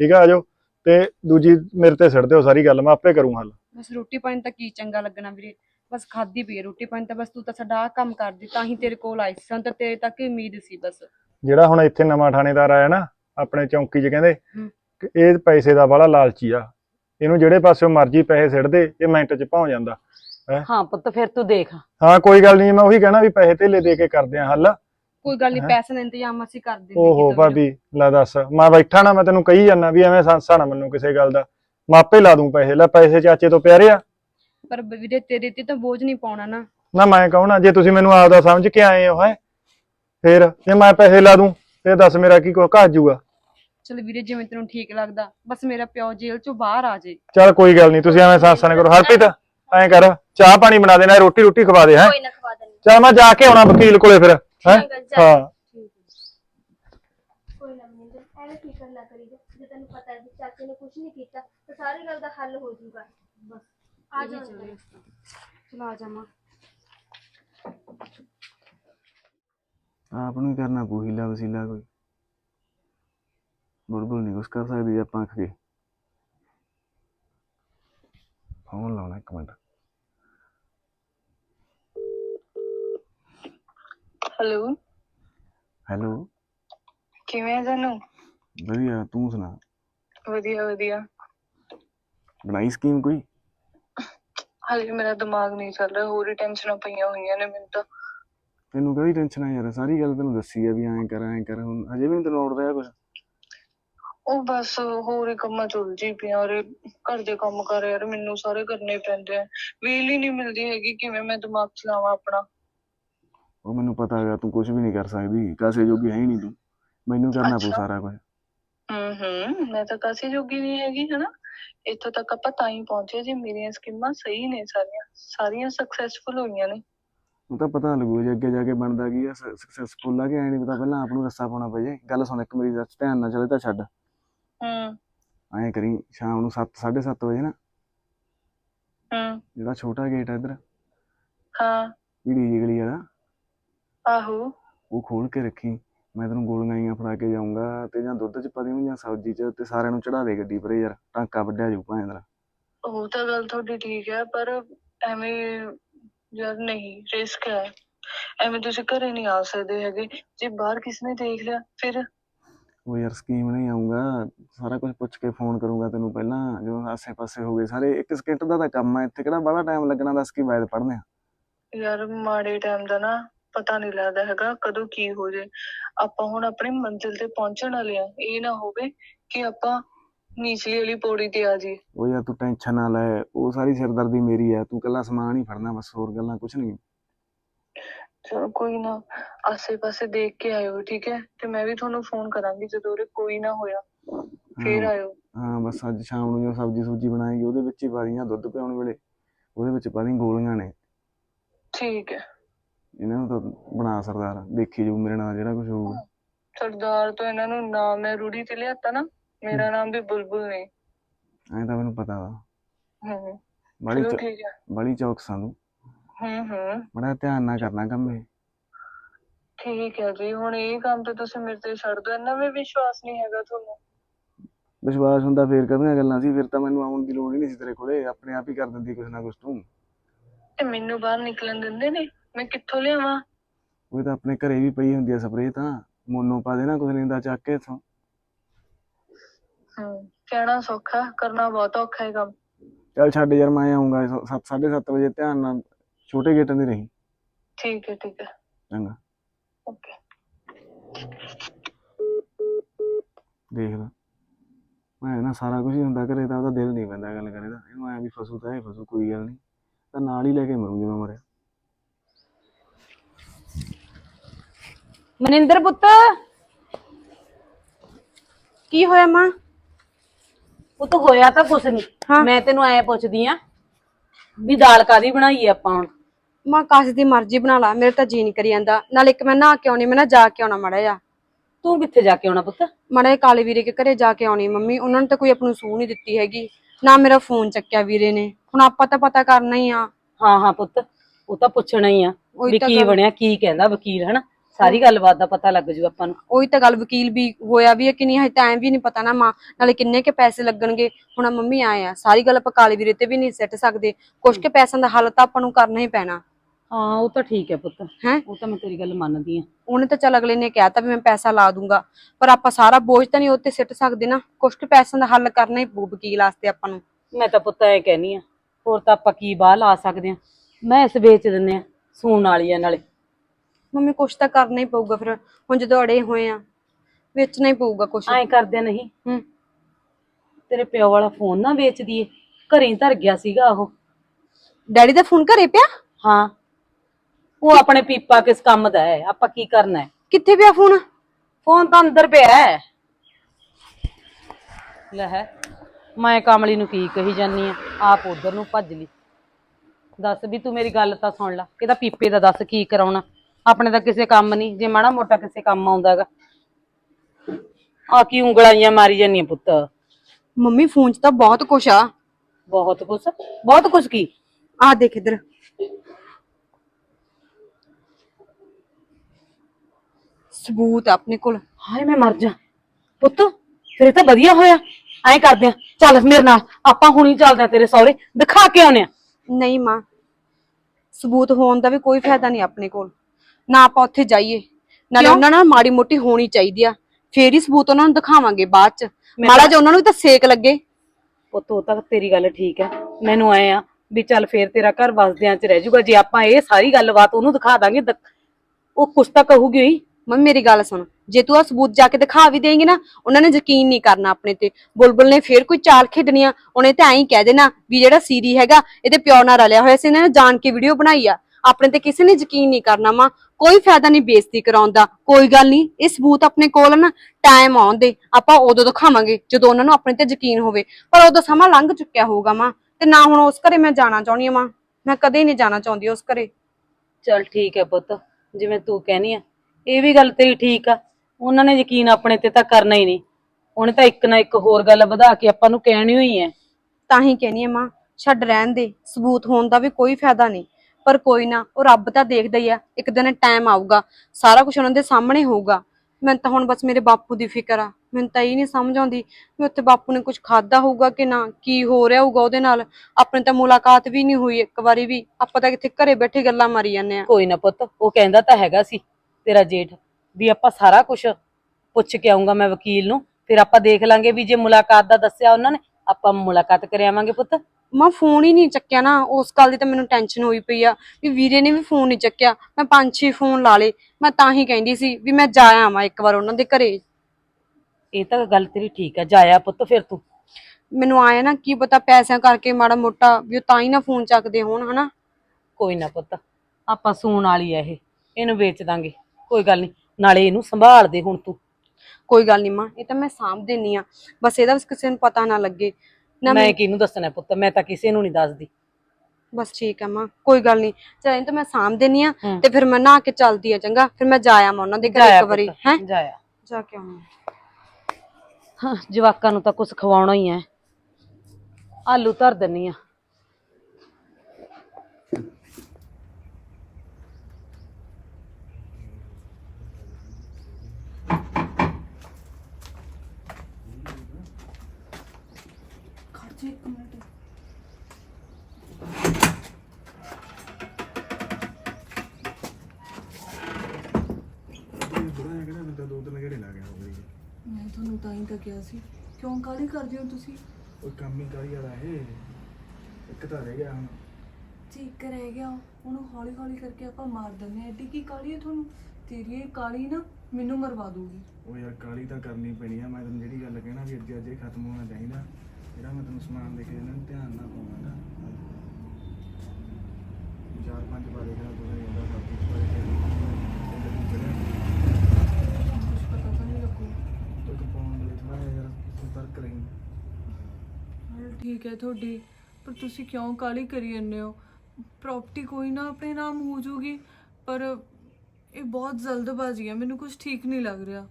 ਠੀਕ ਆ ਆਜੋ ਤੇ ਦੂਜੀ ਮੇਰੇ ਤੇ ਛੱਡ ਦਿਓ ਸਾਰੀ ਗੱਲ ਮੈਂ ਆਪੇ ਕਰੂੰ ਹੱਲ। ਬਸ ਰੋਟੀ ਪਾਣੀ ਤਾਂ ਕੀ ਚੰਗਾ ਲੱਗਣਾ ਵੀਰੇ ਬਸ ਖਾਦੀ ਪਈ ਰੋਟੀ ਪਾਣੀ ਤਾਂ ਬਸ ਤੂੰ ਤਾਂ ਸਾਡਾ ਆਹ ਕੰਮ ਕਰਦੀ ਤਾਂ ਹੀ ਤੇਰੇ ਕੋਲ ਆਈ ਸੀ ਸਾਨੂੰ ਤਾਂ ਤੇਰੇ ਤੱਕ ਹੀ ਉਮੀਦ ਸੀ ਬਸ। ਜਿਹੜਾ ਹੁਣ ਇੱਥੇ ਨਵਾਂ ਥਾਣੇਦਾਰ ਆਇਆ ਨਾ ਆਪਣੇ ਚੌਂਕੀ 'ਚ ਕਹਿੰਦੇ ਹੂੰ। ਕਿ ਇਹ ਪੈਸੇ ਦਾ ਬੜਾ ਲਾਲਚੀ ਆ ਇਹਨੂੰ ਜਿਹੜੇ ਪਾਸਿਓਂ ਮਰਜ਼ੀ ਪੈਸੇ ਸਿੱਟ ਦੇ ਇਹ ਮਿੰਟ 'ਚ ਪਹੁੰਚ ਜਾਂਦਾ। ਹਾਂ? ਪੁੱਤ ਫਿਰ ਤੂੰ ਦੇਖ। ਹਾਂ ਕੋਈ ਗੱਲ ਨਹੀਂ ਮੈਂ ਉਹੀ ਕਹਿਣਾ ਵੀ ਪੈਸੇ ਧੇਲੇ ਦੇ ਕੇ ਕਰਦੇ ਆ ਹੱਲ। ਕੋਈ ਗੱਲ ਨਹੀਂ ਹੈਂ? ਪੈਸੇ ਦਾ ਇੰਤਜ਼ਾਮ ਅਸੀਂ ਕਰ ਦਿੰਦੇ ਓਹੋ ਕਿਤੋਂ ਵੀ। ਭਾਬੀ ਲੈ ਦੱਸ ਮੈਂ ਬੈਠਾ ਨਾ ਮੈਂ ਤੈਨੂੰ ਕਹੀ ਜਾਂਦਾ ਵੀ ਐਵੇਂ ਸੰਸਾ ਨਾ ਮੈਨੂੰ ਕਿਸੇ ਗੱਲ ਦਾ। ਮੈਂ ਆਪੇ ਲਾ ਦੂੰ ਪੈਸੇ ਲੈ ਪੈਸੇ ਚਾਚੇ ਤੋਂ ਪਿਆਰੇ ਆ। ਪਰ ਵੀਰੇ ਤੇਰੇ ਤੇ ਤਾਂ ਬੋਝ ਨਹੀਂ ਪਾਉਣਾ ਨਾ। ਨਾ ਮੈਂ ਕਹਣਾ ਜੇ ਤੁਸੀਂ ਮੈਨੂੰ ਆਪਦਾ ਸਮਝ ਕੇ ਆਏ ਹੋ ਹੈ? ਫੇਰ ਜੇ ਮੈਂ ਪੈਸੇ ਲਾ ਦੂੰ ਫੇਰ ਦੱਸ ਮੇਰਾ ਕੀ ਕੋ ਘਾਟ ਜੂਗਾ ਚਲ ਵੀਰੇ ਜਿਵੇਂ ਤੈਨੂੰ ਠੀਕ ਲੱਗਦਾ ਬਸ ਮੇਰਾ ਪਿਓ ਜੇਲ੍ਹ ਚੋਂ ਬਾਹਰ ਆ ਜੇ। ਚੱਲ ਕੋਈ ਗੱਲ ਨਹੀਂ ਤੁਸੀਂ ਐਵੇਂ ਸੰਸਾ ਨਾ ਕਰੋ ਹਰਪ੍ਰੀਤ। ਐਂ ਕਰ ਚਾਹ ਪਾਣੀ ਬਣਾ ਦੇਣਾ ਰੋਟੀ ਰੋਟੀ ਖਵਾ ਦੇ ਹੈ? ਕੋਈ ਨਾ ਖਵਾ ਦੇਣੀ ਚੱਲ ਮੈਂ ਜਾ ਕੇ ਆਉਣਾ ਵਕੀਲ ਕੋਲੇ ਫਿਰ ਹੈ ਠੀਕ ਹੈ, ਜਾ। ਹਾਂ। ਕੋਈ ਨਾ ਮਨਿੰਦਰ ਐਵੇਂ ਫਿਕਰ ਨਾ ਕਰੀ ਜਾ। ਜੇ ਤੈਨੂੰ ਪਤਾ ਹੈ ਕਿ ਚਾਚੇ ਨੇ ਕੁਝ ਨਹੀਂ ਕੀਤਾ ਤਾਂ ਸਾਰੀ ਗੱਲ ਦਾ ਹੱਲ ਹੋ ਜਾਊਗਾ। ਬਸ ਆ ਜਾ ਚਲ ਆ ਜਾ ਮਾਂ। ਆਪ ਨੂੰ ਹੀ ਕਰਨਾ ਪਊ ਹੀਲਾ ਵਸੀਲਾ ਕੋਈ। ਬੁਲਬੁਲ ਨਹੀਂ ਕੁਛ ਕਰ ਸਕਦੀ ਆਪਾਂ ਅੱਖ ਕੇ ਫੋਨ ਲਾਉਣਾ ਇੱਕ ਮਿੰਟ ਹੈਲੋ ਹੈਲੋ ਕਿਵੇਂ ਆ ਜਾਨੂ ਵਧੀਆ ਤੂੰ ਸੁਣਾ? ਵਧੀਆ ਵਧੀਆ। ਬਣਾਈ ਸਕੀਮ ਕੋਈ? ਹਾਲੇ ਮੇਰਾ ਦਿਮਾਗ ਨਹੀਂ ਚੱਲ ਰਿਹਾ ਹੋਰ ਹੀ ਟੈਨਸ਼ਨਾਂ ਪਈਆਂ ਹੋਈਆਂ ਨੇ ਮੈਨੂੰ ਤਾਂ। ਤੈਨੂੰ ਕਾਹਦੀ ਟੈਨਸ਼ਨ ਆ ਯਾਰ ਸਾਰੀ ਗੱਲ ਤੈਨੂੰ ਦੱਸੀ ਆ ਵੀ ਐਂ ਕਰ ਐਂ ਕਰ ਹੁਣ ਹਜੇ ਵੀ ਨੀ ਤੈਨੂੰ ਆਉੜ ਰਿਹਾ ਕੁਝ ਉਹ ਬਸ ਹੋਰ ਹੀ ਕੰਮਾਂ ਚ ਉਲਝੀ ਪਿਆ ਔਰ ਘਰ ਦੇ ਕੰਮ ਕਰ ਯਾਰ ਮੈਨੂੰ ਸਾਰੇ ਕਰਨੇ ਪੈਂਦੇ ਆ। ਵੇਲ ਹੀ ਨਹੀਂ ਮਿਲਦੀ ਹੈਗੀ ਕਿਵੇਂ ਮੈਂ ਦਿਮਾਗ ਚਲਾਵਾਂ ਆਪਣਾ। ਉਹ ਮੈਨੂੰ ਪਤਾ ਹੈਗਾ ਤੂੰ ਕੁਝ ਵੀ ਨਹੀਂ ਕਰ ਸਕਦੀ। ਕਾਸੇ ਜੋਗੀ ਹੈ ਹੀ ਨਹੀਂ ਤੂੰ। ਮੈਨੂੰ ਕਰਨਾ ਪਊ ਅੱਛਾ। ਸਾਰਾ ਕੁਝ ਹੂੰ ਹੂੰ ਮੈਂ ਤਾਂ ਕਾਸੀ ਜੋਗੀ ਨਹੀਂ ਹੈਗੀ ਹਨਾ? ਇੱਥੋਂ ਤੱਕ ਆਪਾਂ ਤਾਂ ਹੀ ਪਹੁੰਚੇ ਜੇ ਮੇਰੀਆਂ ਸਕੀਮਾਂ ਸਹੀ ਨੇ ਸਾਰੀਆਂ। ਸਾਰੀਆਂ ਸਕਸੈਸਫੁਲ ਹੋਈਆਂ ਨੇ। ਉਹ ਤਾਂ ਪਤਾ ਲੱਗੂ ਜੇ ਅੱਗੇ ਜਾ ਕੇ ਬਣਦਾ ਕੀ ਆ ਸਕਸੈਸਫੁਲ ਆ ਕਿ ਐ ਨਹੀਂ ਪਤਾ ਪਹਿਲਾਂ ਆਪ ਨੂੰ ਰੱਸਾ ਪਾਉਣਾ ਪਏ ਜੇ। ਗੱਲ ਸੁਣ ਇੱਕ ਮੇਰੀ ਦੱਸ ਧਿਆਨ ਨਾਲ ਚੱਲੇ ਤਾਂ ਛੱਡ। ਹੂੰ। ਐਂ ਕਰੀ ਸ਼ਾਮ ਨੂੰ 7 7:30 ਵਜੇ ਨਾ। ਹੂੰ। ਜਿਹੜਾ ਛੋਟਾ ਗੇਟ ਆ ਇੱਧਰ। ਹਾਂ। ਪੀੜੀ ਜਿਹੀ ਗਲੀ ਵਾਲਾ। ਆਹੋ। ਉਹ ਖੋਲ ਕੇ ਰੱਖੀ। ਮੈਂ ਤੈਨੂੰ ਗੋਲੀਆਂ ਆਈਆਂ ਫੜਾ ਕੇ ਜਾਊਂਗਾ ਤੇ ਜਾਂ ਦੁੱਧ ਚ ਪਾ ਦੇਵਾਂ ਜਾਂ ਸਬਜ਼ੀ ਚ ਤੇ ਸਾਰਿਆਂ ਨੂੰ ਚੜਾ ਦੇ ਗੱਡੀ ਪਰੇ ਯਾਰ। ਟਾਂਕਾ ਵੱਢਿਆ ਜਾਊ ਭਾਂ ਦਾ ਉਹ ਤਾਂ ਗੱਲ ਤੁਹਾਡੀ ਠੀਕ ਹੈ ਪਰ ਐਵੇਂ ਯਾਰ ਨਹੀਂ ਰਿਸਕ ਹੈ। ਐਵੇਂ ਤੁਸੀਂ ਘਰੇ ਨਹੀਂ ਆ ਸਕਦੇ ਹੈਗੇ। ਜੇ ਬਾਹਰ ਕਿਸੇ ਨੇ ਦੇਖ ਲਿਆ ਫਿਰ ਉਹ ਯਾਰ ਸਕੀਮ ਨਹੀਂ ਆਊਂਗਾ ਸਾਰਾ ਕੁਝ ਪੁੱਛ ਕੇ ਫੋਨ ਕਰੂੰਗਾ ਤੈਨੂੰ ਪਹਿਲਾਂ ਜਦੋਂ ਆਸੇ-ਪਾਸੇ ਹੋ ਗਏ ਸਾਰੇ ਇੱਕ ਸਕਿੰਟ ਦਾ ਤਾਂ ਕੰਮ ਆ ਇੱਥੇ ਕਿਹੜਾ ਬੜਾ ਟਾਈਮ ਲੱਗਣਾ ਦੱਸ ਕੀ ਵਾਇਦ ਪੜਨੇ ਆ? ਯਾਰ ਮਾੜੇ ਟਾਈਮ ਦਾ ਨਾ ਪਤਾ ਨਹੀਂ ਲੱਗਦਾ ਹੈਗਾ ਕਦੋਂ ਕੀ ਹੋ ਜੇ। ਆਪਾਂ ਹੁਣ ਆਪਣੀ ਮੰਜ਼ਿਲ ਤੇ ਪਹੁੰਚਣ ਵਾਲੇ ਆ ਇਹ ਨਾ ਹੋਵੇ ਕਿ ਆਪਾਂ ਨੀਚਲੀ ਵਾਲੀ ਪੌੜੀ ਤੇ ਆ ਜੀ ਉਹ ਯਾਰ ਤੂੰ ਟੈਨਸ਼ਨ ਨਾ ਲੈ ਉਹ ਸਾਰੀ ਸਿਰਦਰਦੀ ਮੇਰੀ ਆ ਤੂੰ ਕੱਲਾ ਸਮਾਨ ਹੀ ਫੜਨਾ ਬਸ ਹੋਰ ਗੱਲਾਂ ਕੁਝ ਨਹੀਂ ਚਲੋ ਕੋਈ ਨਾ ਆਸੇ-ਪਾਸੇ ਦੇਖ ਕੇ ਆਇਓ ਠੀਕ ਹੈ? ਤੇ ਮੈਂ ਵੀ ਤੁਹਾਨੂੰ ਫੋਨ ਕਰਾਂਗੀ ਜਦੋਂ ਉਰੇ ਕੋਈ ਨਾ ਹੋਇਆ ਫੇਰ ਹਾਂ, ਆਇਓ। ਹਾਂ ਬਸ ਅੱਜ ਸ਼ਾਮ ਨੂੰ ਜਦੋਂ ਸਬਜ਼ੀ ਸੁਬਜੀ ਬਣਾਏਗੀ ਉਹਦੇ ਵਿੱਚ ਹੀ ਪਾ ਦੀਆਂ ਦੁੱਧ ਪਿਆਉਣ ਵੇਲੇ ਉਹਦੇ ਵਿੱਚ ਪਾ ਦੀ ਗੋਲੀਆਂ ਨੇ। ਠੀਕ ਹੈ। ਇਹਨਾਂ ਨੂੰ ਤਾਂ ਬਣਾ ਸਰਦਾਰ ਦੇਖੀ ਜਾਊ ਮੇਰੇ ਨਾਲ ਜਿਹੜਾ ਕੁਝ ਹੋਊਗਾ। ਸਰਦਾਰ ਤੋਂ ਇਹਨਾਂ ਨੂੰ ਨਾਮ ਹੈ ਰੂੜੀ ਤੇ ਲਿਆਤਾ ਨਾ ਮੇਰਾ ਨਾਮ ਵੀ ਬੁਲਬੁਲ ਨੇ। ਐਂ ਤਾਂ ਮੈਨੂੰ ਪਤਾ ਵਾ। ਹੂੰ। ਬੜੀ ਚਲੋ ਠੀਕ ਹੈ। ਬੜੀ ਚੌਕਸਾਂ ਤੂੰ ਹੂੰ ਹੂੰ ਬੜਾ ਧਿਆਨ ਨਾਲ ਕਰਨਾ ਕੰਮ ਇਹ। ਠੀਕ ਹੈ ਜੀ ਹੁਣ ਇਹ ਕੰਮ ਤੇ ਤੁਸੀਂ ਮੇਰੇ ਤੇ ਛੱਡ ਦਿਓ ਇੰਨਾ ਵੀ ਵਿਸ਼ਵਾਸ ਨਹੀਂ ਹੈਗਾ ਤੁਹਾਨੂੰ। ਵਿਸ਼ਵਾਸ ਹੁੰਦਾ ਫੇਰ ਕਦੀਆਂ ਗੱਲਾਂ ਸੀ ਫਿਰ ਤਾਂ ਮੈਨੂੰ ਆਉਣ ਦੀ ਲੋੜ ਹੀ ਨਹੀਂ ਸੀ ਤੇਰੇ ਕੋਲੇ ਆਪਣੇ ਆਪ ਹੀ ਕਰ ਦਿੰਦੀ ਕੁਛ ਨਾ ਕੁਛ ਤੂੰ। ਤੇ ਮੈਨੂੰ ਬਾਹਰ ਨਿਕਲਣ ਦਿੰਦੇ ਨੇ ਮੈਂ ਕਿੱਥੋਂ ਲਿਆਵਾਂ? ਉਹ ਤਾਂ ਆਪਣੇ ਘਰੇ ਵੀ ਪਈ ਹੁੰਦੀ ਆ ਸਪਰੇਅ ਤਾਂ ਮੋਨੋ ਪਾ ਦੇਣਾ ਕੁਛ ਨਹੀਂ ਦਾ ਚੱਕ ਕੇ ਇਥੋਂ। ਹੂੰ ਕਹਿਣਾ ਸੌਖਾ ਕਰਨਾ ਬਹੁਤ ਔਖਾ ਹੈ ਕੰਮ। ਚੱਲ ਛੱਡ ਯਾਰ ਮੈਂ ਆਉਂਗਾ 7 7:30 ਵਜੇ ਧਿਆਨ ਨਾਲ ਛੋਟੇ ਗੇਟਾਂ ਦੀ ਰਹੀ। ਠੀਕ ਹੈ ਠੀਕ ਹੈ। ਚੰਗਾ। ਓਕੇ। ਦੇਖ ਲੈ। ਮੈਂ ਨਾ ਸਾਰਾ ਕੁਝ ਹੀ ਹੁੰਦਾ ਘਰੇ ਤਾਂ ਉਹਦਾ ਦਿਲ ਨਹੀਂ ਪੈਂਦਾ ਗੱਲ ਕਰੇ ਦਾ। ਇਹਨੂੰ ਐ ਵੀ ਫਸੂ ਤਾਂ ਇਹ ਫਸੂ ਕੋਈ ਗੱਲ ਨਹੀਂ। ਤਾਂ ਨਾਲ ਹੀ ਲੈ ਕੇ ਮਰੂ ਜਦੋਂ ਮਰਿਆ। ਮਨਿੰਦਰ ਪੁੱਤ। ਕੀ ਹੋਇਆ ਮਾਂ? ਪੁੱਤ ਹੋਇਆ ਤਾਂ ਕੁਛ ਨਹੀਂ ਹਾਂ। ਮੈਂ ਤੈਨੂੰ ਐ ਪੁੱਛਦੀ ਆ ਵੀ ਦਾਲ ਕਾਦੀ ਬਣਾਈ ਆ ਆਪਾਂ ਹੁਣ? ਮਾਂ ਕਾਸ ਦੀ ਮਰਜ਼ੀ ਬਣਾ ਲਾ ਮੇਰੇ ਤਾਂ ਜੀ ਨਹੀਂ ਕਰੀ ਜਾਂਦਾ। ਨਾਲ ਇੱਕ ਮੈਂ ਨਹਾ ਕੇ ਆਉਣੀ ਮੈਂ ਨਾ ਜਾ ਕੇ ਆਉਣਾ ਮੜਾ ਜਾ ਤੂੰ ਕਿੱਥੇ ਜਾ ਕੇ ਆਉਣਾ ਪੁੱਤ? ਮੜਾ ਕਾਲੇ ਵੀਰੇ ਕੇ ਘਰੇ ਜਾ ਕੇ ਆਉਣੀ ਮੰਮੀ ਉਹਨਾਂ ਨੇ ਤਾਂ ਕੋਈ ਆਪਾਂ ਨੂੰ ਸੂਹ ਨਹੀਂ ਦਿੱਤੀ ਹੈਗੀ ਨਾ ਮੇਰਾ ਫੋਨ ਚੱਕਿਆ ਵੀਰੇ ਨੇ। ਹੁਣ ਆਪਾਂ ਤਾਂ ਪਤਾ ਕਰਨਾ ਹੀ ਆ। ਹਾਂ ਹਾਂ ਪੁੱਤ ਉਹ ਤਾਂ ਪੁੱਛਣਾ ਹੀ ਆ ਵੀ ਕੀ ਬਣਿਆ ਕੀ ਕਹਿੰਦਾ ਵਕੀਲ ਹਨਾ? ਸਾਰੀ ਗੱਲਬਾਤ ਦਾ ਪਤਾ ਲੱਗ ਜੂ ਆਪਾਂ ਨੂੰ। ਉਹੀ ਤਾਂ ਗੱਲ ਵਕੀਲ ਵੀ ਹੋਇਆ ਵੀ ਹੈ ਕਿ ਨਹੀਂ ਹਜੇ ਤਾਂ ਐਂ ਵੀ ਨਹੀਂ ਪਤਾ ਨਾ ਮਾਂ ਨਾਲੇ ਕਿੰਨੇ ਕੇ ਪੈਸੇ ਲੱਗਣਗੇ। ਹੁਣ ਮੰਮੀ ਆਏ ਆ ਸਾਰੀ ਗੱਲ ਆਪਾਂ ਕਾਲੇ ਵੀਰੇ ਤੇ ਵੀ ਨਹੀਂ ਸਿੱਟ ਸਕਦੇ। ਕੁਛ ਕੇ ਪੈਸਿਆਂ ਦਾ ਹੱਲ ਤਾਂ ਆਪਾਂ ਨੂੰ ਕਰਨਾ ਹੀ ਪੈਣਾ। ਹਾਂ ਉਹ ਤਾਂ ਠੀਕ ਹੈ ਪੁੱਤ। ਹੈਂ? ਉਹ ਤਾਂ ਮੈਂ ਤੇਰੀ ਗੱਲ ਮੰਨਦੀ ਆ ਉਹਨੇ ਤਾਂ ਚੱਲ ਅਗਲੇ ਨੇ ਕਹਿਤਾ ਵੀ ਮੈਂ ਪੈਸਾ ਲਾ ਦੂੰਗਾ ਪਰ ਆਪਾਂ ਸਾਰਾ ਬੋਝ ਤਾਂ ਨਹੀਂ ਉੱਤੇ ਸਿੱਟ ਸਕਦੇ ਨਾ। ਕੁਛ ਕੇ ਪੈਸਿਆਂ ਦਾ ਹੱਲ ਕਰਨਾ ਹੀ ਪਊ ਵਕੀਲ ਵਾਸਤੇ ਆਪਾਂ ਨੂੰ। ਮੈਂ ਤਾਂ ਪੁੱਤ ਐ ਕਹਿਨੀ ਆ ਹੋਰ ਤਾਂ ਆਪਾਂ ਕੀ ਬਾਹ ਲਾ ਸਕਦੇ ਆ ਮੈਂ ਇਸ ਵੇਚ ਦਿੰਨੇ ਆ ਸੂਣ ਵਾਲੀ ਆ ਨਾਲੇ। ਮੰਮੀ ਕੁਛ ਤਾਂ ਕਰਨਾ ਹੀ ਪਊਗਾ ਫਿਰ। ਹੁਣ ਜਦੋਂ ਅੜੇ ਹੋਏ ਆ ਵੇਚਣਾ ਹੀ ਪਊਗਾ ਕੁਛ। ਐਂ ਕਰਦੇ ਨਹੀਂ। ਹੂੰ। ਤੇਰੇ ਪਿਓ ਵਾਲਾ ਫੋਨ ਨਾ ਵੇਚ ਦੀਏ। ਘਰੇ ਹੀ ਧਰ ਗਿਆ ਸੀਗਾ ਉਹ। ਡੈਡੀ ਦਾ ਫੋਨ ਘਰੇ ਪਿਆ? ਹਾਂ। ਉਹ ਆਪਣੇ ਪੀਪਾ ਕਿਸ ਕੰਮ ਦਾ ਹੈ? ਆਪਾਂ ਕੀ ਕਰਨਾ ਹੈ? ਕਿੱਥੇ ਪਿਆ ਫੋਨ? ਫੋਨ ਤਾਂ ਅੰਦਰ ਪਿਆ ਹੈ। ਲੈ ਹੈ ਮੈਂ ਕਮਲੀ ਨੂੰ ਕੀ ਕਹੀ ਜਾਨੀ ਆ ਆਪ ਉਧਰ ਨੂੰ ਭੱਜ ਲਈ। ਦੱਸ ਵੀ ਤੂੰ ਮੇਰੀ ਗੱਲ ਤਾਂ ਸੁਣ ਲੈ। ਇਹਦਾ ਪੀਪੇ ਦਾ ਦੱਸ ਕੀ ਕਰਾਉਣਾ? ਆਪਣੇ ਤਾਂ ਕਿਸੇ ਕੰਮ ਨਹੀਂ ਜੇ ਮਾੜਾ ਮੋਟਾ ਕਿਸੇ ਕੰਮ ਆਉਂਦਾਗਾ ਆ ਕੀ ਉਂਗਲਾਈਆਂ ਮਾਰੀ ਜਾਨੀ ਪੁੱਤ? ਮੰਮੀ ਫੋਨ 'ਚ ਤਾਂ ਬਹੁਤ ਕੁਛ ਆ। ਬਹੁਤ ਕੁਛ? ਬਹੁਤ ਕੁਛ ਕੀ? ਆ ਦੇਖ ਇਧਰ। ਸਬੂਤ ਆ ਆਪਣੇ ਕੋਲ। ਹਾਏ ਮੈਂ ਮਰ ਜਾ। ਪੁੱਤ ਫਿਰ ਇਹ ਤਾਂ ਵਧੀਆ ਹੋਇਆ। ਐਂ ਕਰਦੇ ਆ ਚੱਲ ਮੇਰੇ ਨਾਲ ਆਪਾਂ ਹੁਣੀ ਚੱਲਦੇ ਆ ਤੇਰੇ ਸਹੁਰੇ ਦਿਖਾ ਕੇ ਆਉਨੇ ਆ। ਨਹੀਂ ਮਾਂ ਸਬੂਤ ਹੋਣ ਦਾ ਵੀ ਕੋਈ ਫਾਇਦਾ ਨਹੀਂ ਆਪਣੇ ਕੋਲ। ਨਾ ਆਪਾਂ ਉੱਥੇ ਜਾਈਏ ਨਾਲੇ ਉਹਨਾਂ ਨਾਲ ਮਾੜੀ ਮੋਟੀ ਹੋਣੀ ਚਾਹੀਦੀ ਆ। ਫੇਰ ਹੀ ਸਬੂਤ ਉਹਨਾਂ ਨੂੰ ਦਿਖਾਵਾਂਗੇ ਬਾਅਦ ਚ। ਮਾੜਾ ਜਿਹਾ ਉਹਨਾਂ ਨੂੰ ਵੀ ਤਾਂ ਸੇਕ ਲੱਗੇ। ਪੁੱਤ ਉਹ ਤਾਂ ਤੇਰੀ ਗੱਲ ਠੀਕ ਹੈ ਮੈਨੂੰ ਆਏ ਆ ਵੀ ਚੱਲ ਫੇਰ ਤੇਰਾ ਘਰ ਵਸਦਿਆਂ ਚ ਰਹਿ ਜਾਊਗਾ। ਜੇ ਆਪਾਂ ਇਹ ਸਾਰੀ ਗੱਲਬਾਤ ਉਹਨੂੰ ਦਿਖਾ ਦਾਂਗੇ ਉਹ ਕੁਛ ਤਾਂ ਕਹੂਗੀ। ਹੀ ਮੰਮੀ, ਮੇਰੀ ਗੱਲ ਸੁਣ। ਜੇ ਤੂੰ ਆ ਸਬੂਤ ਜਾ ਕੇ ਦਿਖਾ ਵੀ ਦੇਂਗੀ ਨਾ, ਉਹਨਾਂ ਨੇ ਯਕੀਨ ਨਹੀਂ ਕਰਨਾ ਆਪਣੇ ਤੇ। ਬੁਲਬੁਲ ਨੇ ਫੇਰ ਕੋਈ ਚਾਲ ਖੇਡਣੀ ਆ ਉਹਨੇ ਤਾਂ ਐਂ ਹੀ ਕਹਿ ਦੇਣਾ ਵੀ ਜਿਹੜਾ ਸੀਰੀ ਹੈਗਾ, ਇਹਦੇ ਪਿਓ ਨਾਲ ਰਲਿਆ ਹੋਇਆ ਸੀ, ਇਹਨਾਂ ਨੇ ਜਾਣ ਕੇ ਵੀਡੀਓ ਬਣਾਈ ਆ। ਆਪਣੇ ਤੇ ਕਿਸੇ ਨੇ ਯਕੀਨ ਨਹੀਂ ਕਰਨਾ ਮਾਂ ਕੋਈ ਫਾਇਦਾ ਨਹੀਂ ਬੇਇੱਜ਼ਤੀ ਕਰਾਉਣ ਦਾ। ਕੋਈ ਗੱਲ ਨਹੀਂ, ਇਹ ਸਬੂਤ ਆਪਣੇ ਕੋਲ ਆ ਨਾ ਟਾਈਮ ਆਉਣ ਦੇ। ਆਪਾਂ ਉਦੋਂ ਦਿਖਾਵਾਂਗੇ, ਜਦੋਂ ਉਹਨਾਂ ਨੂੰ ਆਪਣੇ ਤੇ ਯਕੀਨ ਹੋਵੇ। ਪਰ ਉਦੋਂ ਸਮਾਂ ਲੰਘ ਚੁੱਕਿਆ ਹੋਊਗਾ ਮਾਂ ਤੇ ਨਾ ਹੁਣ ਉਸ ਘਰੇ ਮੈਂ ਜਾਣਾ ਚਾਹੁੰਦੀ ਆ ਮਾਂ ਮੈਂ ਕਦੇ ਨਹੀਂ ਜਾਣਾ ਚਾਹੁੰਦੀ ਉਸ ਘਰੇ। ਚੱਲ ਠੀਕ ਹੈ ਪੁੱਤ, ਜਿਵੇਂ ਤੂੰ ਕਹਿਨੀ ਆ। ਇਹ ਵੀ ਗੱਲ ਤੇਰੀ ਠੀਕ ਆ। ਉਹਨਾਂ ਨੇ ਯਕੀਨ ਆਪਣੇ ਤੇ ਤਾਂ ਕਰਨਾ ਹੀ ਨਹੀਂ। ਉਹਨੇ ਤਾਂ ਇੱਕ ਨਾ ਇੱਕ ਹੋਰ ਗੱਲ ਵਧਾ ਕੇ ਆਪਾਂ ਨੂੰ ਕਹਿਣੀ ਹੋਈ ਹੈ ਤਾਂ ਹੀ ਕਹਿੰਦੀ ਆ ਮਾਂ ਛੱਡ ਰਹਿਣ ਦੇ ਸਬੂਤ ਹੋਣ ਦਾ ਵੀ ਕੋਈ ਫਾਇਦਾ ਨਹੀਂ। ਪਰ ਕੋਈ ਨਾ ਉਹ ਰੱਬ ਤਾਂ ਦੇਖਦਾ ਹੀ ਆ ਇੱਕ ਦਿਨ ਟਾਈਮ ਆਊਗਾ ਸਾਰਾ ਕੁਝ ਉਹਨਾਂ ਦੇ ਸਾਹਮਣੇ ਹੋਊਗਾ। ਮੈਨੂੰ ਤਾਂ ਹੁਣ ਬਸ ਮੇਰੇ ਬਾਪੂ ਦੀ ਫਿਕਰ ਆ ਮੈਨੂੰ ਤਾਂ ਇਹ ਨਹੀਂ ਸਮਝ ਆਉਂਦੀ ਵੀ ਉੱਥੇ ਬਾਪੂ ਨੇ ਕੁਝ ਖਾਦਾ ਹੋਊਗਾ ਕਿ ਨਾ ਕੀ ਹੋ ਰਿਹਾ ਹੋਊਗਾ ਉਹਦੇ ਨਾਲ। ਆਪਣੇ ਤਾਂ ਮੁਲਾਕਾਤ ਵੀ ਨਹੀਂ ਹੋਈ ਇੱਕ ਵਾਰੀ ਵੀ। ਆਪਾਂ ਤਾਂ ਕਿੱਥੇ ਘਰੇ ਬੈਠੇ ਗੱਲਾਂ ਮਾਰੀ ਜਾਂਦੇ ਆ। ਕੋਈ ਨਾ ਪੁੱਤ ਉਹ ਕਹਿੰਦਾ ਤਾਂ ਹੈਗਾ ਸੀ। ਤੇਰਾ ਜੇਠ ਵੀ ਆਪਾਂ ਸਾਰਾ ਕੁਝ ਪੁੱਛ ਕੇ ਆਉਂਗਾ ਮੈਂ ਵਕੀਲ ਨੂੰ ਫਿਰ ਆਪਾਂ ਦੇਖ ਲਾਂਗੇ ਵੀ ਜੇ ਮੁਲਾਕਾਤ ਦਾ ਦੱਸਿਆ ਉਹਨਾਂ ਨੇ ਆਪਾਂ ਮੁਲਾਕਾਤ ਕਰ ਆਵਾਂਗੇ ਪੁੱਤ। ਮਾਂ ਫੋਨ ਹੀ ਨਹੀਂ ਚੱਕਿਆ ਨਾ ਉਸ ਗੱਲ ਦੀ ਤਾਂ ਮੈਨੂੰ ਟੈਨਸ਼ਨ ਹੋਈ ਪਈ ਆ ਵੀ ਵੀਰੇ ਨੇ ਵੀ ਫੋਨ ਨਹੀਂ ਚੱਕਿਆ ਮੈਂ ਪੰਜ ਛੇ ਫੋਨ ਲਾ ਲੇ ਮੈਂ ਤਾਂ ਹੀ ਕਹਿੰਦੀ ਸੀ ਵੀ ਮੈਂ ਜਾ ਆਵਾਂ ਇੱਕ ਵਾਰ ਉਹਨਾਂ ਦੇ ਘਰੇ। ਇਹ ਤਾਂ ਗੱਲ ਤੇਰੀ ਠੀਕ ਹੈ ਜਾਇਆ ਪੁੱਤ ਫਿਰ ਤੂੰ। ਮੈਨੂੰ ਆਇਆ ਨਾ ਕੀ ਪਤਾ ਪੈਸਿਆਂ ਕਰਕੇ ਮਾੜਾ ਮੋਟਾ ਵੀ ਉਹ ਤਾਂ ਹੀ ਨਾ ਫੋਨ ਚੱਕਦੇ ਹੋਣ ਹਨਾ? ਕੋਈ ਨਾ ਪੁੱਤ ਆਪਾਂ ਸੂਣ ਵਾਲੀ ਆ ਇਹ ਇਹਨੂੰ ਵੇਚ ਦਾਂਗੇ। ਕੋਈ ਗੱਲ ਨਹੀਂ ਨਾਲੇ ਇਹਨੂੰ ਸੰਭਾਲ ਦੇ ਹੁਣ ਤੂੰ। ਕੋਈ ਗੱਲ ਨਹੀਂ ਮਾਂ ਇਹ ਤਾਂ ਮੈਂ ਸਾਂਭ ਦੇਣੀ ਆ। ਬਸ ਇਹਦਾ ਕਿਸੇ ਨੂੰ ਪਤਾ ਨਾ ਲੱਗੇ। ਨਾ ਮੈਂ ਮੈਂ ਕਿਹਨੂੰ ਦੱਸਣਾ ਪੁੱਤ? ਮੈਂ ਤਾਂ ਕਿਸੇ ਨੂੰ ਨਹੀਂ ਦੱਸਦੀ। ਬਸ ਠੀਕ ਆ ਮਾਂ ਕੋਈ ਗੱਲ ਨਹੀਂ। ਚਲ ਇਹ ਤਾਂ ਮੈਂ ਸਾਂਭ ਦੇਣੀ ਆ। ਤੇ ਫਿਰ ਮੈਂ ਨਹਾ ਕੇ ਚੱਲਦੀ ਆ ਚੰਗਾ ਫਿਰ ਮੈਂ ਜਾ ਆਵਾਂ ਉਹਨਾਂ ਦੇ ਘਰੇ ਜਾਇਆ ਇੱਕ ਵਾਰੀ ਹੈ? ਜਾਇਆ ਜਾ ਕੇ ਆਵਾਂ ਹਾਂ ਜਵਾਕਾਂ ਨੂੰ ਤਾਂ ਕੁਝ ਖਵਾਉਣਾ ਹੀ ਹੈ ਆਲੂ ਧਰ ਦਿੰਨੀ ਆ ਥੋੜਾ ਜਿਹਾ ਕਿਹੜਾ ਬੰਦਾ ਦੋ ਤਿੰਨ ਗੇੜੇ ਲਾ ਗਿਆ ਹੋਵੇ ਮੈਂ ਤੁਹਾਨੂੰ ਤਾਂ ਹੀ ਤਾਂ ਕਿਹਾ ਸੀ। ਕਿਉਂ ਕਾਹਲੀ ਕਰਦੇ ਹੋ ਤੁਸੀਂ? ਉਹ ਕੰਮ ਹੀ ਕਰੀ ਵਾਲਾ ਇਹ? ਇੱਕ ਤਾਂ ਰਹਿ ਗਿਆ ਹੁਣ। ਇੱਕ ਰਹਿ ਗਿਆ। ਉਹਨੂੰ ਹੌਲੀ ਹੌਲੀ ਕਰਕੇ ਆਪਾਂ ਮਾਰ ਦਿੰਦੇ ਆ ਐਡੀ ਕੀ ਕਾਲੀ ਹੈ ਤੁਹਾਨੂੰ? ਤੇਰੀ ਇਹ ਕਾਲੀ ਨਾ ਮੈਨੂੰ ਮਰਵਾ ਦੂਗੀ ਉਹ ਯਾਰ ਕਾਲੀ ਤਾਂ ਕਰਨੀ ਪੈਣੀ ਆ। ਮੈਂ ਤੈਨੂੰ ਜਿਹੜੀ ਗੱਲ ਕਹਿਣਾ ਵੀ ਅੱਜ ਅੱਜ ਇਹ ਖਤਮ ਹੋਣਾ ਚਾਹੀਦਾ। ਜਿਹੜਾ ਮੈਂ ਤੈਨੂੰ ਸਮਾਨ ਦੇ ਕੇ ਇਹਨਾਂ ਨੂੰ ਧਿਆਨ ਨਾਲ ਪਾਵਾਂਗਾ ਚਾਰ ਪੰਜ ਵਾਰੇ ਜਿਹੜਾ ਤੁਸੀਂ ਇਹਦਾ ਸਭ ਕੁਝ ਬਾਰੇ ਕੁਝ ਪਤਾ ਤਾਂ ਨਹੀਂ ਲੱਗੂ ਇੱਕ ਪਾਉਣ ਲਈ ਥੋੜਾ ਜਿਹਾ ਯਾਰ ਸੰਪਰਕ ਰਹੀ ਚਲ ਠੀਕ ਹੈ ਤੁਹਾਡੀ ਪਰ ਤੁਸੀਂ ਕਿਉਂ ਕਾਲੀ ਕਰੀ ਜਾਂਦੇ ਹੋ? ਪ੍ਰਾਪਰਟੀ ਕੋਈ ਨਾ ਆਪਣੇ ਨਾਮ ਹੋ ਜਾਊਗੀ ਪਰ ਇਹ ਬਹੁਤ ਜਲਦਬਾਜ਼ੀ ਹੈ ਮੈਨੂੰ ਕੁਝ ਠੀਕ ਨਹੀਂ ਲੱਗ ਰਿਹਾ।